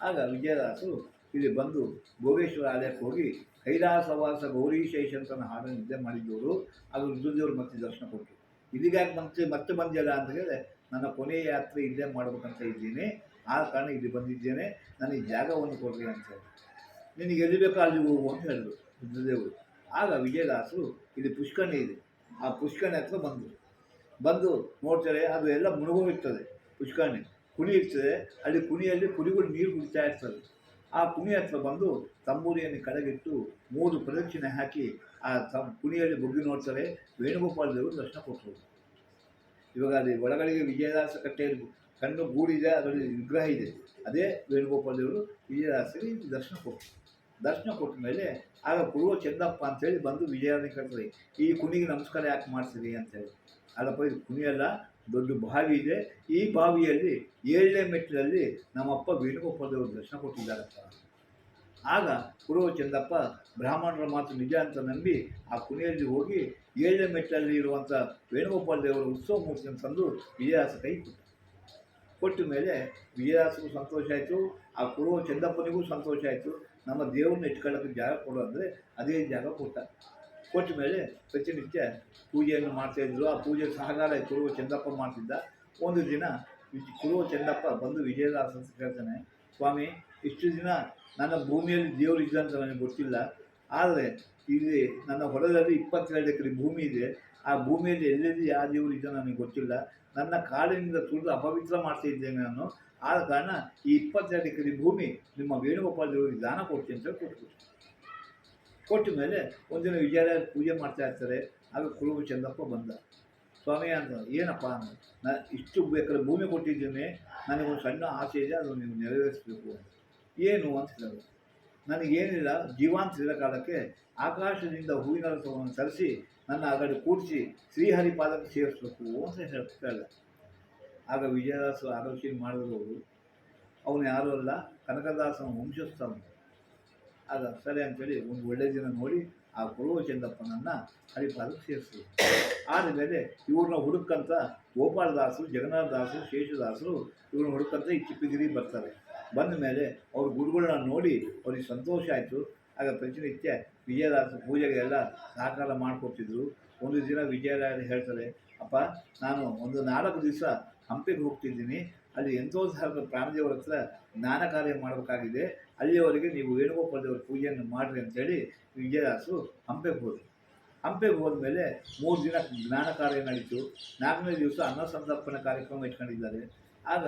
ಆಗ ವಿಜಯದಾಸರು ಇಲ್ಲಿ ಬಂದು ಭೋಗೇಶ್ವರ ಆಲಯಕ್ಕೆ ಹೋಗಿ ಕೈಲಾಸವಾಸ ಗೌರೀಶೇಷ ಅಂತ ಹಾಡನ್ನು ನಿದ್ದೆ ಮಾಡಿದ್ದವರು, ಅದು ರುದ್ರದೇವರು ಮತ್ತೆ ದರ್ಶನ ಕೊಟ್ಟರು. ಇದೀಗ ಮತ್ತೆ ಮತ್ತೆ ಬಂದಿಲ್ಲ ಅಂತ ಹೇಳಿದ್ರೆ ನನ್ನ ಕೊನೆಯ ಯಾತ್ರೆ ಇಲ್ಲೇ ಮಾಡ್ಬೇಕಂತ ಇದ್ದೀನಿ, ಆ ಕಾರಣ ಇಲ್ಲಿ ಬಂದಿದ್ದೇನೆ, ನನಗೆ ಜಾಗವನ್ನು ಕೊಡ್ರಿ ಅಂತ ಹೇಳಿ ನಿನಗೆ ಎಲ್ಲಿ ಬೇಕೋ ಅಲ್ಲಿ ಹೋಗು ಅಂತ ಹೇಳಿದ್ರು ರುದ್ರದೇವರು. ಆಗ ವಿಜಯದಾಸರು ಇಲ್ಲಿ ಪುಷ್ಕರಣಿ ಇದೆ. ಆ ಪುಷ್ಕರಣಿ ಹತ್ರ ಬಂದರು. ಬಂದು ನೋಡ್ತಾರೆ, ಅದು ಎಲ್ಲ ಮುಳುಗೋಗಿರ್ತದೆ ಪುಷ್ಕರಣಿ. ಕುಣಿ ಇರ್ತದೆ, ಅಲ್ಲಿ ಕುಣಿಯಲ್ಲಿ ಕುರಿಗಳು ನೀರು ಕುಡಿತಾ ಇರ್ತದೆ ಆ ಕುಣಿ ಹತ್ರ ಬಂದು ತಂಬೂರಿಯನ್ನು ಕಡೆಗಿಟ್ಟು ಮೂರು ಪ್ರದಕ್ಷಿಣೆ ಹಾಕಿ ಆ ತಂ ಕುಣಿಯಲ್ಲಿ ಬುಗ್ಗಿ ನೋಡ್ತಾರೆ, ವೇಣುಗೋಪಾಲ ದೇವರು ದರ್ಶನ ಕೊಟ್ಟರು. ಇವಾಗ ಅಲ್ಲಿ ಒಳಗಡೆಗೆ ವಿಜಯದಾಸ ಕಟ್ಟೆ ಕಣ್ಣು ಗೂಡಿದೆ, ಅದರಲ್ಲಿ ವಿಗ್ರಹ ಇದೆ. ಅದೇ ವೇಣುಗೋಪಾಲ ದೇವರು ವಿಜಯದಾಸರಿಗೆ ದರ್ಶನ ಕೊಟ್ಟರು. ದರ್ಶನ ಕೊಟ್ಟ ಮೇಲೆ ಆಗ ಪೂರ್ವ ಚಂದಪ್ಪ ಅಂತೇಳಿ ಬಂದು ವಿಜಯನ ಕಟ್ತಾರೆ ಈ ಕುಣಿಗೆ ನಮಸ್ಕಾರ ಯಾಕೆ ಮಾಡ್ತೀರಿ ಅಂತೇಳಿ ಅಲ್ಲಪ್ಪ ಇದು ಕುಣಿಯಲ್ಲ, ದೊಡ್ಡ ಬಾವಿ ಇದೆ. ಈ ಬಾವಿಯಲ್ಲಿ ಏಳನೇ ಮೆಟ್ಟಿಲಲ್ಲಿ ನಮ್ಮಪ್ಪ ವೇಣುಗೋಪಾಲದವರು ದರ್ಶನ ಕೊಟ್ಟಿದ್ದಾರಪ್ಪ. ಆಗ ಕುರುವ ಚಂದಪ್ಪ ಬ್ರಾಹ್ಮಣರ ಮಾತು ನಿಜ ಅಂತ ನಂಬಿ ಆ ಕುಣಿಯಲ್ಲಿ ಹೋಗಿ ಏಳನೇ ಮೆಟ್ಟಲಲ್ಲಿ ಇರುವಂಥ ವೇಣುಗೋಪಾಲ ದೇವರ ಉತ್ಸವ ಮೂರ್ತಿಯನ್ನು ತಂದು ವಿಜಯದಾಸ ಕೈ ಕೊಟ್ಟ. ಮೇಲೆ ವಿಜಯದಾಸಗೂ ಸಂತೋಷ ಆಯಿತು, ಆ ಕುರುವ ಚಂದಪ್ಪನಿಗೂ ಸಂತೋಷ ಆಯಿತು. ನಮ್ಮ ದೇವ್ರನ್ನ ಇಟ್ಕೊಳ್ಳೋಕ್ಕೆ ಜಾಗ ಕೊಡು ಅದೇ ಜಾಗ ಕೊಟ್ಟ. ಕೊಟ್ಟ ಮೇಲೆ ಪ್ರತಿನಿತ್ಯ ಪೂಜೆಯನ್ನು ಮಾಡ್ತಾಯಿದ್ರು ಆ ಪೂಜೆ ಸಹಕಾರ ಕುರುವ ಚಂದಪ್ಪ ಮಾಡ್ತಿದ್ದ. ಒಂದು ದಿನ ಕುರುವ ಚಂದಪ್ಪ ಬಂದು ವಿಜಯದಾಸ ಕೇಳ್ತಾನೆ, ಸ್ವಾಮಿ, ಇಷ್ಟು ದಿನ ನನ್ನ ಭೂಮಿಯಲ್ಲಿ ದೇವರು ಇದ್ದ ಅಂತ ನನಗೆ ಗೊತ್ತಿಲ್ಲ. ಆದರೆ ಇಲ್ಲಿ ನನ್ನ ಹೊಲದಲ್ಲಿ ಇಪ್ಪತ್ತೆರಡು ಎಕರೆ ಭೂಮಿ ಇದೆ. ಆ ಭೂಮಿಯಲ್ಲಿ ಎಲ್ಲೆಲ್ಲಿ ಯಾವ ದೇವರು ಇದ್ದ ನನಗೆ ಗೊತ್ತಿಲ್ಲ. ನನ್ನ ಕಾಡಿನಿಂದ ತುಳಿದು ಅಪವಿತ್ರ ಮಾಡ್ತಾ ಇದ್ದೇನೆ ನಾನು. ಆದ ಕಾರಣ ಈ ಇಪ್ಪತ್ತೆರಡು ಎಕರೆ ಭೂಮಿ ನಿಮ್ಮ ವೇಣುಗೋಪಾಲ ದೇವರಿಗೆ ದಾನ ಕೊಡ್ತೀನಿ ಅಂತ ಕೊಟ್ಟು ಕೊಟ್ಟ ಮೇಲೆ ಒಂದಿನ ವಿಜಯಾಲಯ ಪೂಜೆ ಮಾಡ್ತಾ ಇರ್ತಾರೆ. ಆಗ ಕುರುಬ ಚಂದಪ್ಪ ಬಂದ. ಸ್ವಾಮಿ ಅಂತ, ಏನಪ್ಪ ಅಂದ್ರೆ ನಾನು ಇಷ್ಟು ಬೇಕಾದ್ರೆ ಭೂಮಿ ಕೊಟ್ಟಿದ್ದೀನಿ. ನನಗೊಂದು ಸಣ್ಣ ಆಸೆ ಇದೆ ಅದು ನೀವು ನೆರವೇರಿಸಬೇಕು ಅಂತ ಏನು? ಅಂತ ಹೇಳಿದ್ರು ನನಗೇನಿಲ್ಲ ಜೀವಾಂತ ಇರೋ ಕಾಲಕ್ಕೆ ಆಕಾಶದಿಂದ ಹೂವಿನ ರಸವನ್ನು ತರಿಸಿ, ನನ್ನ ಆಗಡೆ ಕೂಡಿಸಿ, ಶ್ರೀಹರಿಪಾದಕ್ಕೆ ಸೇರಿಸ್ಬೇಕು ಅಂತ ಹೇಳ್ತಾಳೆ ಆಗ ವಿಜಯದಾಸರು ಆಲೋಚನೆ ಮಾಡಿದ್ರು ಅವನು ಯಾರೂ ಅಲ್ಲ, ಕನಕದಾಸನ ವಂಶಸ್ಥನು. ಆಗ ಸರಿ ಅಂತೇಳಿ ಒಂದು ಒಳ್ಳೆಯ ದಿನ ನೋಡಿ ಆ ಕೊಡುವ ಚಂದಪ್ಪನನ್ನು ಹರಿಪಾದಕ್ಕೆ ಸೇರಿಸಿದ್ರು. ಆದಮೇಲೆ ಇವ್ರನ್ನ ಹುಡುಕಂತ ಗೋಪಾಲದಾಸರು ಜಗನ್ನಾಥದಾಸರು ಶೇಷದಾಸರು ಇವ್ರನ್ನ ಹುಡುಕಂತ ಈ ಚಿಪ್ಪಗಿರಿ ಬರ್ತಾರೆ. ಬಂದ ಮೇಲೆ ಅವ್ರ ಗುರುಗಳನ್ನ ನೋಡಿ ಅವ್ರಿಗೆ ಸಂತೋಷ ಆಯಿತು. ಆಗ ಪ್ರತಿನಿತ್ಯ ವಿಜಯದಾಸ ಪೂಜೆಗೆಲ್ಲ ಸಹಕಾರ ಮಾಡಿಕೊಡ್ತಿದ್ರು. ಒಂದು ದಿನ ವಿಜಯರಾಯರು ಹೇಳ್ತಾರೆ, ಅಪ್ಪ, ನಾನು ಒಂದು ನಾಲ್ಕು ದಿವಸ ಹಂಪಿಗೆ ಹೋಗ್ತಿದ್ದೀನಿ. ಅಲ್ಲಿ ಎಂಥೋ ಸಹ ಪ್ರಾಣದೇವರ ಹತ್ರ ಜ್ಞಾನ ಕಾರ್ಯ ಮಾಡಬೇಕಾಗಿದೆ. ಅಲ್ಲಿಯವರೆಗೆ ನೀವು ವೇಣುಗೋಪಾಲ ದೇವರ ಪೂಜೆಯನ್ನು ಮಾಡಿರಿ ಅಂತೇಳಿ ವಿಜಯದಾಸರು ಹಂಪೆಗೆ ಹೋದರು. ಹಂಪೆಗೆ ಹೋದ್ಮೇಲೆ ಮೂರು ದಿನ ಜ್ಞಾನ ಕಾರ್ಯ ನಡೀತು. ನಾಲ್ಕನೇ ದಿವಸ ಅನ್ನ ಸಂತರ್ಪಣೆ ಕಾರ್ಯಕ್ರಮ ಇಟ್ಕೊಂಡಿದ್ದಾರೆ. ಆಗ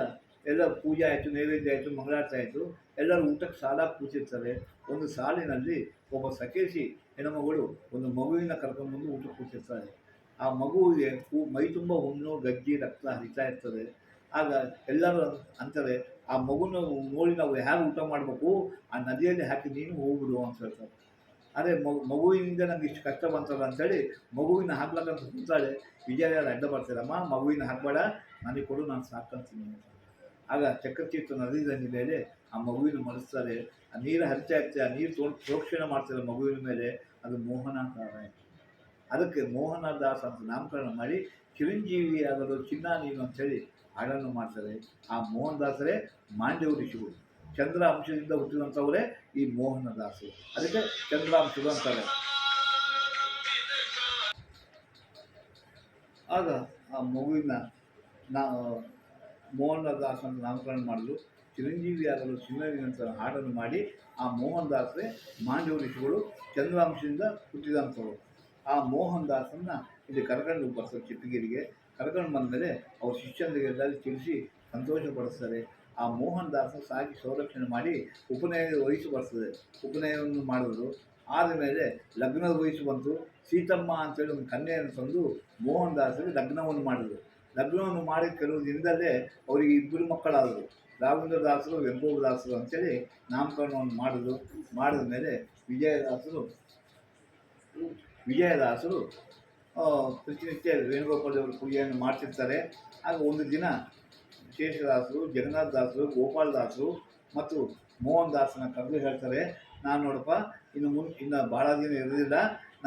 ಎಲ್ಲ ಪೂಜೆ ಆಯಿತು, ನೈವೇದ್ಯ ಆಯಿತು, ಮಂಗಳಾರತಿ ಆಯಿತು. ಎಲ್ಲರೂ ಊಟಕ್ಕೆ ಸಾಲ ಕೂತಿರ್ತಾರೆ. ಒಂದು ಸಾಲಿನಲ್ಲಿ ಒಬ್ಬ ಸಕೇಶಿ ಹೆಣ್ಣುಮಗಳು ಒಂದು ಮಗುವಿನ ಕರ್ಕೊಂಡ್ಬಂದು ಊಟಕ್ಕೆ ಕೂತಿರ್ತಾರೆ. ಆ ಮಗುವಿಗೆ ಮೈ ತುಂಬ ಹುಣ್ಣು ಗಜ್ಜಿ ರಕ್ತ ಹರಿತಾ ಇರ್ತದೆ. ಆಗ ಎಲ್ಲರೂ ಅಂತಾರೆ ಆ ಮಗುನ ನೋಡಿ ನಾವು ಹೇಗೆ ಊಟ ಮಾಡಬೇಕು, ಆ ನದಿಯಲ್ಲಿ ಹಾಕಿ ನೀನು ಹೋಗ್ಬಿಡು ಅಂತ ಹೇಳ್ತಾರೆ. ಅದೇ ಮಗು, ಮಗುವಿನಿಂದ ನಂಗೆ ಇಷ್ಟು ಕಷ್ಟ ಬಂತಲ್ಲ ಅಂತೇಳಿ ಮಗುವಿನ ಹಾಕ್ಲಕ್ಕಂತ ಕೂತಾಳೆ. ವಿಜಯರಾಯರು ಅಡ್ಡ ಬರ್ತೀರಮ್ಮ ಮಗುವಿನ ಹಾಕ್ಬೇಡ, ನನಗೆ ಕೊಡು, ನಾನು ಸಾಕಂತೀನಿ ಅಂತ. ಆಗ ಚಕ್ರತೀರ್ಥ ನದಿ ದಂಡಿ ಮೇಲೆ ಆ ಮಗುವಿನ ಮರೆಸ್ತಾರೆ ಆ ನೀರು ಹರಿತಾ ಇರ್ತದೆ ಆ ನೀರು ತೋ ಪ್ರೋಕ್ಷಣೆ ಮಾಡ್ತಾರೆ ಮಗುವಿನ ಮೇಲೆ, ಅದು ಮೋಹನ ಅಂತ ಅದಕ್ಕೆ ಮೋಹನ ದಾಸ್ ಅಂತ ನಾಮಕರಣ ಮಾಡಿ ಚಿರಂಜೀವಿ ಆಗಲು ಚಿನ್ನ ನೀನು ಅಂತೇಳಿ ಹಾಡನ್ನು ಮಾಡ್ತಾರೆ. ಆ ಮೋಹನ್ ದಾಸರೇ ಮಾಂಡವ ಋಷಿಗಳು ಚಂದ್ರ ಅಂಶದಿಂದ ಹುಟ್ಟಿದಂಥವರೇ ಈ ಮೋಹನ ದಾಸರು ಅದಕ್ಕೆ ಚಂದ್ರಾಂಶಗಳು ಅಂತಾರೆ. ಆಗ ಆ ಮಗುವಿನ ನಾ ಮೋಹನ ದಾಸನ ನಾಮಕರಣ ಮಾಡಲು ಚಿರಂಜೀವಿ ಆಗಲು ಸಿಂಹವಿನಂತ ಹಾಡನ್ನು ಮಾಡಿ ಆ ಮೋಹನ್ ದಾಸರೇ ಮಾಂಡವ ಋಷಿಗಳು ಚಂದ್ರಾಂಶದಿಂದ ಹುಟ್ಟಿದಂಥವರು. ಆ ಮೋಹನ್ ದಾಸನ್ನ ಇಲ್ಲಿ ಕರ್ಕೊಂಡು ಬರ್ತಾರೆ ಚಿಪ್ಪಗಿರಿಗೆ ಕರ್ಕೊಂಡು ಬಂದಮೇಲೆ ಅವ್ರ ಶಿಷ್ಯಂದಿಗೆಲ್ಲ ತಿಳಿಸಿ ಸಂತೋಷ ಪಡಿಸ್ತಾರೆ ಆ ಮೋಹನ್ ದಾಸ ಸಾಕಿ ಸಂರಕ್ಷಣೆ ಮಾಡಿ ಉಪನಯನ ವಹಿಸಿ ಬರ್ತದೆ. ಉಪನಯನವನ್ನು ಮಾಡಿದ್ರು. ಆದ ಮೇಲೆ ಲಗ್ನದ ವಯಸ್ಸು ಬಂತು. ಸೀತಮ್ಮ ಅಂತೇಳಿ ಒಂದು ಕನ್ಯೆಯನ್ನು ತಂದು ಮೋಹನ್ ದಾಸರಿಗೆ ಲಗ್ನವನ್ನು ಮಾಡಿದರು. ಲಗ್ನವನ್ನು ಮಾಡಿ ಕೆಲವು ದಿನದಲ್ಲೇ ಅವರಿಗೆ ಇಬ್ಬರು ಮಕ್ಕಳಾದರು. ರಾಘವೇಂದ್ರ ದಾಸರು ವೆಂಕೋಬ ದಾಸರು ಅಂತೇಳಿ ನಾಮಕರಣವನ್ನು ಮಾಡಿದ್ರು. ಮಾಡಿದ ಮೇಲೆ ವಿಜಯದಾಸರು ವಿಜಯದಾಸರು ಪ್ರತಿನಿತ್ಯ ವೇಣುಗೋಪಾಲ್ ದೇವರ ಪೂಜೆಯನ್ನು ಮಾಡ್ತಿರ್ತಾರೆ. ಆಗ ಒಂದು ದಿನ ಶೇಷದಾಸರು ಗೋಪಾಲ ದಾಸರು ಮತ್ತು ಮೋಹನ್ ದಾಸನ ಕರೆದು ಹೇಳ್ತಾರೆ, ನಾನು ನೋಡಪ್ಪ, ಇನ್ನು ಮುನ್, ಇನ್ನು ಬಹಳ ದಿನ ಇರಲಿಲ್ಲ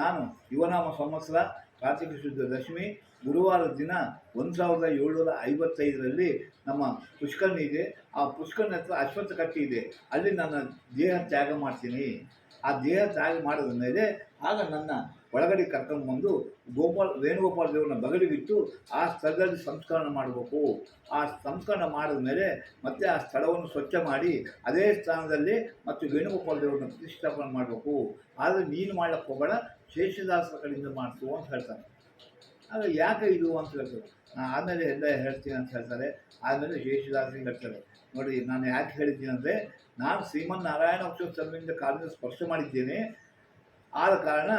ನಾನು ಯುವನಾಮ ಸಂವತ್ಸರ ಕಾರ್ತಿಕ ಶುದ್ಧ ದಶಮಿ ಗುರುವಾರ ದಿನ ಒಂದು ಸಾವಿರದ ಏಳ್ನೂರ ಐವತ್ತೈದರಲ್ಲಿ ನಮ್ಮ ಪುಷ್ಕರ್ಣಿ ಇದೆ. ಆ ಪುಷ್ಕರ್ಣಿ ಹತ್ರ ಅಶ್ವತ್ಥ ಕಟ್ಟಿ ಇದೆ. ಅಲ್ಲಿ ನನ್ನ ದೇಹ ತ್ಯಾಗ ಮಾಡ್ತೀನಿ. ಆ ದೇಹ ತ್ಯಾಗ ಮಾಡಿದ ಮೇಲೆ ಆಗ ನನ್ನ ಒಳಗಡೆ ಕರ್ಕೊಂಡು ಬಂದು ಗೋಪಾಲ್, ವೇಣುಗೋಪಾಲ ದೇವ್ರನ್ನ ಬಗಲಿಗಿಟ್ಟು ಆ ಸ್ಥಳದಲ್ಲಿ ಸಂಸ್ಕರಣ ಮಾಡಬೇಕು. ಆ ಸಂಸ್ಕರಣ ಮಾಡಿದ ಮೇಲೆ ಮತ್ತೆ ಆ ಸ್ಥಳವನ್ನು ಸ್ವಚ್ಛ ಮಾಡಿ ಅದೇ ಸ್ಥಾನದಲ್ಲಿ ಮತ್ತು ವೇಣುಗೋಪಾಲ ದೇವರನ್ನ ಪ್ರತಿಷ್ಠಾಪನೆ ಮಾಡಬೇಕು. ಆದರೆ ನೀನು ಮಾಡಕ್ಕೆ ಹೋಗಬೇಡ, ಶೇಷದಾಸರ ಕಡೆಯಿಂದ ಮಾಡ್ತು ಅಂತ ಹೇಳ್ತಾರೆ. ಆಗ ಯಾಕೆ ಇದು ಅಂತ ಹೇಳ್ತಾರೆ. ಆಮೇಲೆ ಎಲ್ಲ ಹೇಳ್ತೀನಿ ಅಂತ ಹೇಳ್ತಾರೆ. ಆಮೇಲೆ ಶೇಷದಾಸರಿಗೆ ಹೇಳ್ತಾರೆ. ನೋಡಿ, ನಾನು ಯಾಕೆ ಹೇಳಿದ್ದೀನಿ ಅಂದರೆ, ನಾನು ಶ್ರೀಮನ್ ನಾರಾಯಣ ಸ್ವಾಮಿಯಿಂದ ಕಾಲದಿಂದ ಸ್ಪರ್ಶ ಮಾಡಿದ್ದೇನೆ. ಆದ ಕಾರಣ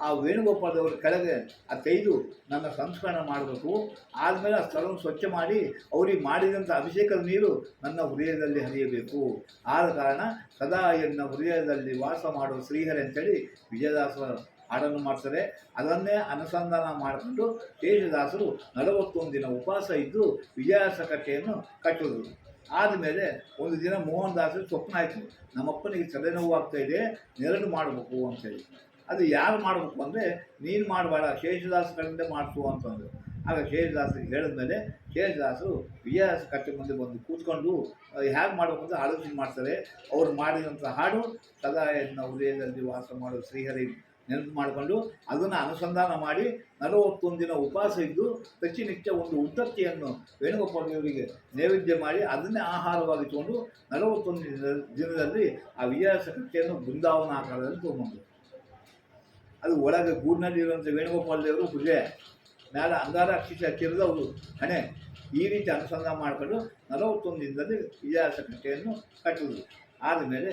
ಆ ವೇಣುಗೋಪಾಲದವ್ರ ಕೆಳಗೆ ಆ ತೆಗೆದು ನನ್ನ ಸಂಸ್ಕರಣ ಮಾಡಬೇಕು. ಆದಮೇಲೆ ಆ ಸ್ಥಳವನ್ನು ಸ್ವಚ್ಛ ಮಾಡಿ ಅವರಿಗೆ ಮಾಡಿದಂಥ ಅಭಿಷೇಕದ ನೀರು ನನ್ನ ಹೃದಯದಲ್ಲಿ ಹರಿಯಬೇಕು. ಆದ ಕಾರಣ ಸದಾ ಎನ್ನ ಹೃದಯದಲ್ಲಿ ವಾಸ ಮಾಡುವ ಶ್ರೀಹರಿ ಅಂತೇಳಿ ವಿಜಯದಾಸರ ಹಾಡನ್ನು ಮಾಡ್ತಾರೆ. ಅದನ್ನೇ ಅನುಸಂಧಾನ ಮಾಡಿಕೊಂಡು ದೇಶದಾಸರು ನಲವತ್ತೊಂದು ದಿನ ಉಪವಾಸ ಇದ್ದು ವಿಜಯದಾಸ ಕಟ್ಟೆಯನ್ನು ಕಟ್ಟಿದ್ರು. ಆದಮೇಲೆ ಒಂದು ದಿನ ಮೋಹನ್ ದಾಸರು ಸ್ವಪ್ನ ಆಯಿತು. ನಮ್ಮಪ್ಪನಿಗೆ ತಲೆನೋವು ಆಗ್ತಾ ಇದೆ, ನೆರಳು ಮಾಡಬೇಕು ಅಂತೇಳಿ. ಅದು ಯಾರು ಮಾಡಬೇಕು ಅಂದರೆ ನೀನು ಮಾಡಬೇಡ ಶೇಷದಾಸ ಕಡೆಯಿಂದ ಮಾಡಿಸು ಅಂತಂದರು ಆಗ ಶೇಷದಾಸರಿಗೆ ಹೇಳಿದ್ಮೇಲೆ ಶೇಷದಾಸರು ವಿಜಯದಾಸ ಕಟ್ಟೆ ಮುಂದೆ ಬಂದು ಕೂತ್ಕೊಂಡು ಹೇಗೆ ಮಾಡಬೇಕು ಅಂತ ಆಲೋಚನೆ ಮಾಡ್ತಾರೆ. ಅವ್ರು ಮಾಡಿದಂಥ ಹಾಡು ಸದಾ ಎನ್ನ ಹೃದಯದಲ್ಲಿ ವಾಸ ಮಾಡೋ ಶ್ರೀಹರಿ ನೆನಪು ಮಾಡಿಕೊಂಡು ಅದನ್ನು ಅನುಸಂಧಾನ ಮಾಡಿ ನಲವತ್ತೊಂದು ದಿನ ಉಪವಾಸ ಇದ್ದು ಪ್ರತಿನಿತ್ಯ ಒಂದು ಉತ್ತತ್ತಿಯನ್ನು ವೇಣುಗೋಪಾಲಿಯವರಿಗೆ ನೈವೇದ್ಯ ಮಾಡಿ ಅದನ್ನೇ ಆಹಾರವಾಗಿ ತಗೊಂಡು ನಲವತ್ತೊಂದು ದಿನ ದಿನದಲ್ಲಿ ಆ ವಿಜಯ ಕಟ್ಟೆಯನ್ನು ಬೃಂದಾವನ ಆಕಾರದಲ್ಲಿ ತೊಗೊಂಬಂದರು ಅದು ಒಳಗೆ ಗೂಡಿನಲ್ಲಿ ಇರುವಂಥ ವೇಣುಗೋಪಾಲ ದೇವರು ಭುಜೆ ಮೇಲೆ ಅಂಗಾರ ಅಕ್ಷಿಷ ಹಚ್ಚಿರೋದು ಅವರು ಹಣೆ. ಈ ರೀತಿ ಅನುಸಂಧಾನ ಮಾಡಿಕೊಂಡು ನಲವತ್ತೊಂದು ದಿನದಲ್ಲಿ ವಿಜಯಾಸ ಕಟ್ಟೆಯನ್ನು ಕಟ್ಟುವುದು ಆದಮೇಲೆ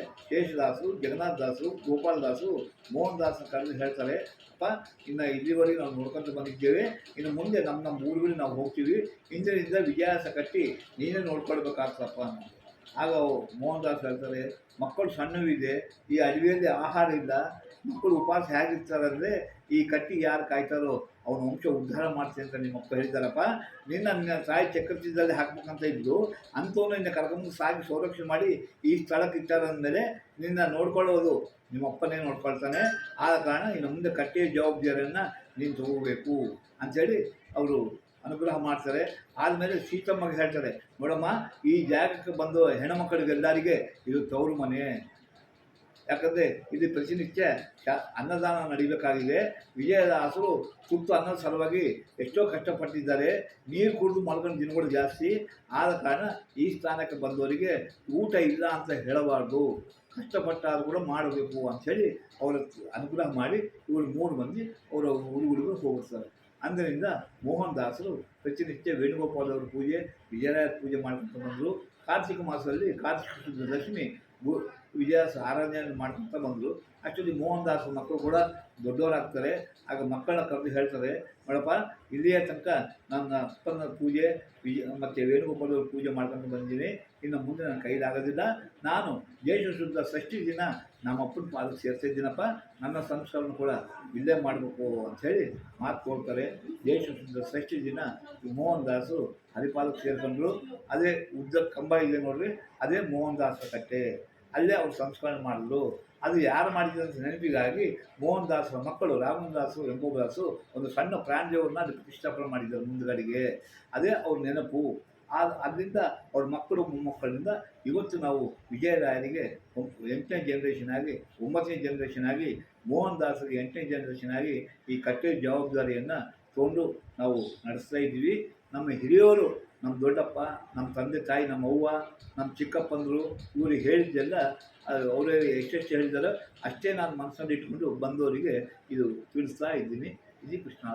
ಗೋಪಾಲ ದಾಸರು ಮೋಹನ್ ದಾಸರು ಕರೆದು ಹೇಳ್ತಾರೆ, ಅಪ್ಪ, ಇನ್ನು ಇಲ್ಲಿವರೆಗೆ ನಾವು ನೋಡ್ಕೊಂತ ಬಂದಿದ್ದೇವೆ. ಇನ್ನು ಮುಂದೆ ನಮ್ಮ ನಮ್ಮ ಊರುಗಳಿಗೆ ನಾವು ಹೋಗ್ತೀವಿ. ಇಂದಿನಿಂದ ವಿಜಯಾಸ ಕಟ್ಟಿ ನೀನೇ ನೋಡ್ಕೊಳ್ಬೇಕಾಗ್ತಪ್ಪ ಆಗ ಮೋಹನ್ ದಾಸ್ ಹೇಳ್ತಾರೆ, ಮಕ್ಕಳು ಸಣ್ಣವಿದೆ, ಈ ಅಡವಿಯಲ್ಲಿ ಆಹಾರ ಇಲ್ಲ. ಮಕ್ಕಳು ಉಪವಾಸ ಹೇಗಿರ್ತಾರೆ ಅಂದರೆ ಈ ಕಟ್ಟಿ ಯಾರು ಕಾಯ್ತಾರೋ ಅವನ ವಂಶ ಉದ್ಧಾರ ಮಾಡ್ತೀನಿ ಅಂತ ನಿಮ್ಮ ಮಕ್ಕಳು ಹೇಳ್ತಾರಪ್ಪ. ನಿನ್ನ ನಿನ್ನ ತಾಯಿ ಚಕ್ರತೀರ್ಥದಲ್ಲಿ ಹಾಕ್ಬೇಕಂತ ಇದ್ದು ಅಂಥವನ್ನ ನಿನ್ನ ಕರ್ಕೊಂಡು ಸಾಗಿ ಸಂರಕ್ಷಣೆ ಮಾಡಿ ಈ ಸ್ಥಳಕ್ಕೆ ಇಟ್ಟಾರ ಅಂದಮೇಲೆ ನಿನ್ನ ನೋಡ್ಕೊಳ್ಳೋದು, ನಿಮ್ಮ ಅಪ್ಪನೇ ನೋಡ್ಕೊಳ್ತಾನೆ. ಆದ ಕಾರಣ ಇನ್ನು ಮುಂದೆ ಕಟ್ಟಿಯ ಜವಾಬ್ದಾರಿಯನ್ನು ನೀನು ತಗೋಬೇಕು ಅಂಥೇಳಿ ಅವರು ಅನುಗ್ರಹ ಮಾಡ್ತಾರೆ. ಆದಮೇಲೆ ಸೀತಮ್ಮಗೆ ಹೇಳ್ತಾರೆ, ನೋಡಮ್ಮ, ಈ ಜಾಗಕ್ಕೆ ಬಂದು ಹೆಣ್ಣುಮಕ್ಕಳಿಗೆಲ್ಲರಿಗೆ ಇದು ತವರು ಮನೆ. ಯಾಕಂದರೆ ಇಲ್ಲಿ ಪ್ರತಿನಿತ್ಯ ಅನ್ನದಾನ ನಡಿಬೇಕಾಗಿದೆ. ವಿಜಯದಾಸರು ತುರ್ತು ಅನ್ನದ ಸಲುವಾಗಿ ಎಷ್ಟೋ ಕಷ್ಟಪಟ್ಟಿದ್ದಾರೆ. ನೀರು ಕುಡಿದು ಮಲ್ಕೊಂಡು ದಿನಗಳು ಜಾಸ್ತಿ. ಆದ ಕಾರಣ ಈ ಸ್ಥಾನಕ್ಕೆ ಬಂದವರಿಗೆ ಊಟ ಇಲ್ಲ ಅಂತ ಹೇಳಬಾರ್ದು. ಕಷ್ಟಪಟ್ಟಾದರೂ ಕೂಡ ಮಾಡಬೇಕು ಅಂಥೇಳಿ ಅವರ ಅನುಗ್ರಹ ಮಾಡಿ ಇವರು ಮೂರು ಮಂದಿ ಅವರ ಊರುಗಳಿಗೂ ಹೋಗ್ತಾರೆ ಅಂದಿನಿಂದ ಮೋಹನ್ ದಾಸರು ಪ್ರತಿನಿತ್ಯ ವೇಣುಗೋಪಾಲ್ ಅವರ ಪೂಜೆ ವಿಜಯರಾಯ ಪೂಜೆ ಮಾಡಿಕೊಂಡು ಬಂದರು. ಕಾರ್ತಿಕ ಮಾಸದಲ್ಲಿ ಕಾರ್ತಿಕ ಶುದ್ಧ ವಿಜಯಾಸ ಆರಾಧನೆಯನ್ನು ಮಾಡ್ಕೊತ ಬಂದರು. ಆ್ಯಕ್ಚುಲಿ ಮೋಹನ್ ದಾಸ್ ಮಕ್ಕಳು ಕೂಡ ದೊಡ್ಡವರಾಗ್ತಾರೆ. ಆಗ ಮಕ್ಕಳನ್ನ ಕರೆದು ಹೇಳ್ತಾರೆ, ನೋಡಪ್ಪ, ಇಲ್ಲಿಯ ತನಕ ನನ್ನ ಅಪ್ಪನ ಪೂಜೆ ವಿಜಯ ಮತ್ತು ವೇಣುಗೋಪಾಲ ಪೂಜೆ ಮಾಡ್ಕೊಂಡು ಬಂದಿದ್ದೀನಿ. ಇನ್ನು ಮುಂದೆ ನನ್ನ ಕೈಲಾಗೋದಿಲ್ಲ. ನಾನು ದೇಶ ಶುದ್ಧ ಷಷ್ಠಿ ದಿನ ನಮ್ಮ ಅಪ್ಪನ ಪಾದಕ್ಕೆ ಸೇರ್ತಿದ್ದೀನಪ್ಪ ನನ್ನ ಸಂಸ್ಕಾರನ ಕೂಡ ಇಲ್ಲೇ ಮಾಡಬೇಕು ಅಂಥೇಳಿ ಮಾತು ಕೊಡ್ತಾರೆ. ದೇಶ ಶುದ್ಧ ಷಷ್ಠಿ ದಿನ ಮೋಹನ್ ದಾಸು ಹರಿಪಾದಕ್ಕೆ ಸೇರ್ಕೊಂಡ್ರು. ಅದೇ ಉದ್ದ ಕಂಬ ಇದೆ ನೋಡ್ರಿ. ಅದೇ ಮೋಹನ್ ದಾಸ ಕಟ್ಟೆ. ಅಲ್ಲೇ ಅವರು ಸಂಸ್ಕರಣೆ ಮಾಡಲು. ಅದು ಯಾರು ಮಾಡಿದ್ರು ಅಂತ ನೆನಪಿಗಾಗಿ ಮೋಹನ್ ದಾಸರ ಮಕ್ಕಳು ರಾಮನ್ ದಾಸು ದಾಸು ಒಂದು ಸಣ್ಣ ಪ್ರಾಣದೇವರನ್ನ ಅದು ಪ್ರತಿಷ್ಠಾಪನೆ ಮಾಡಿದ್ದಾರೆ ಮುಂದುಗಡೆಗೆ. ಅದೇ ಅವ್ರ ನೆನಪು. ಆ ಅದರಿಂದ ಅವ್ರ ಮಕ್ಕಳು, ಮೊಮ್ಮಕ್ಕಳಿಂದ ಇವತ್ತು ನಾವು ವಿಜಯರಾಯರಿಗೆ ಎಂಟನೇ ಜನ್ರೇಷನ್ ಆಗಿ, ಒಂಬತ್ತನೇ ಜನ್ರೇಷನ್ ಆಗಿ ಮೋಹನ್ ದಾಸರಿಗೆ ಎಂಟನೇ ಜನ್ರೇಷನ್ ಆಗಿ ಈ ಕಟ್ಟೆ ಜವಾಬ್ದಾರಿಯನ್ನು ತೊಗೊಂಡು ನಾವು ನಡೆಸ್ತಾ ಇದ್ದೀವಿ. ನಮ್ಮ ಹಿರಿಯವರು ನಮ್ಮ ದೊಡ್ಡಪ್ಪ, ನಮ್ಮ ತಂದೆ ತಾಯಿ, ನಮ್ಮ ಅವ್ವ, ನಮ್ಮ ಚಿಕ್ಕಪ್ಪಂದರು ಇವರು ಹೇಳಿದ್ದೆಲ್ಲ ಅವರೇ ಎಷ್ಟೆಷ್ಟು ಹೇಳಿದಾರೋ ಅಷ್ಟೇ ನಾನು ಮನಸ್ಸಲ್ಲಿ ಇಟ್ಕೊಂಡು ಬಂದವರಿಗೆ ಇದು ತಿಳಿಸ್ತಾ ಇದ್ದೀನಿ. ಇದು ಕೃಷ್ಣ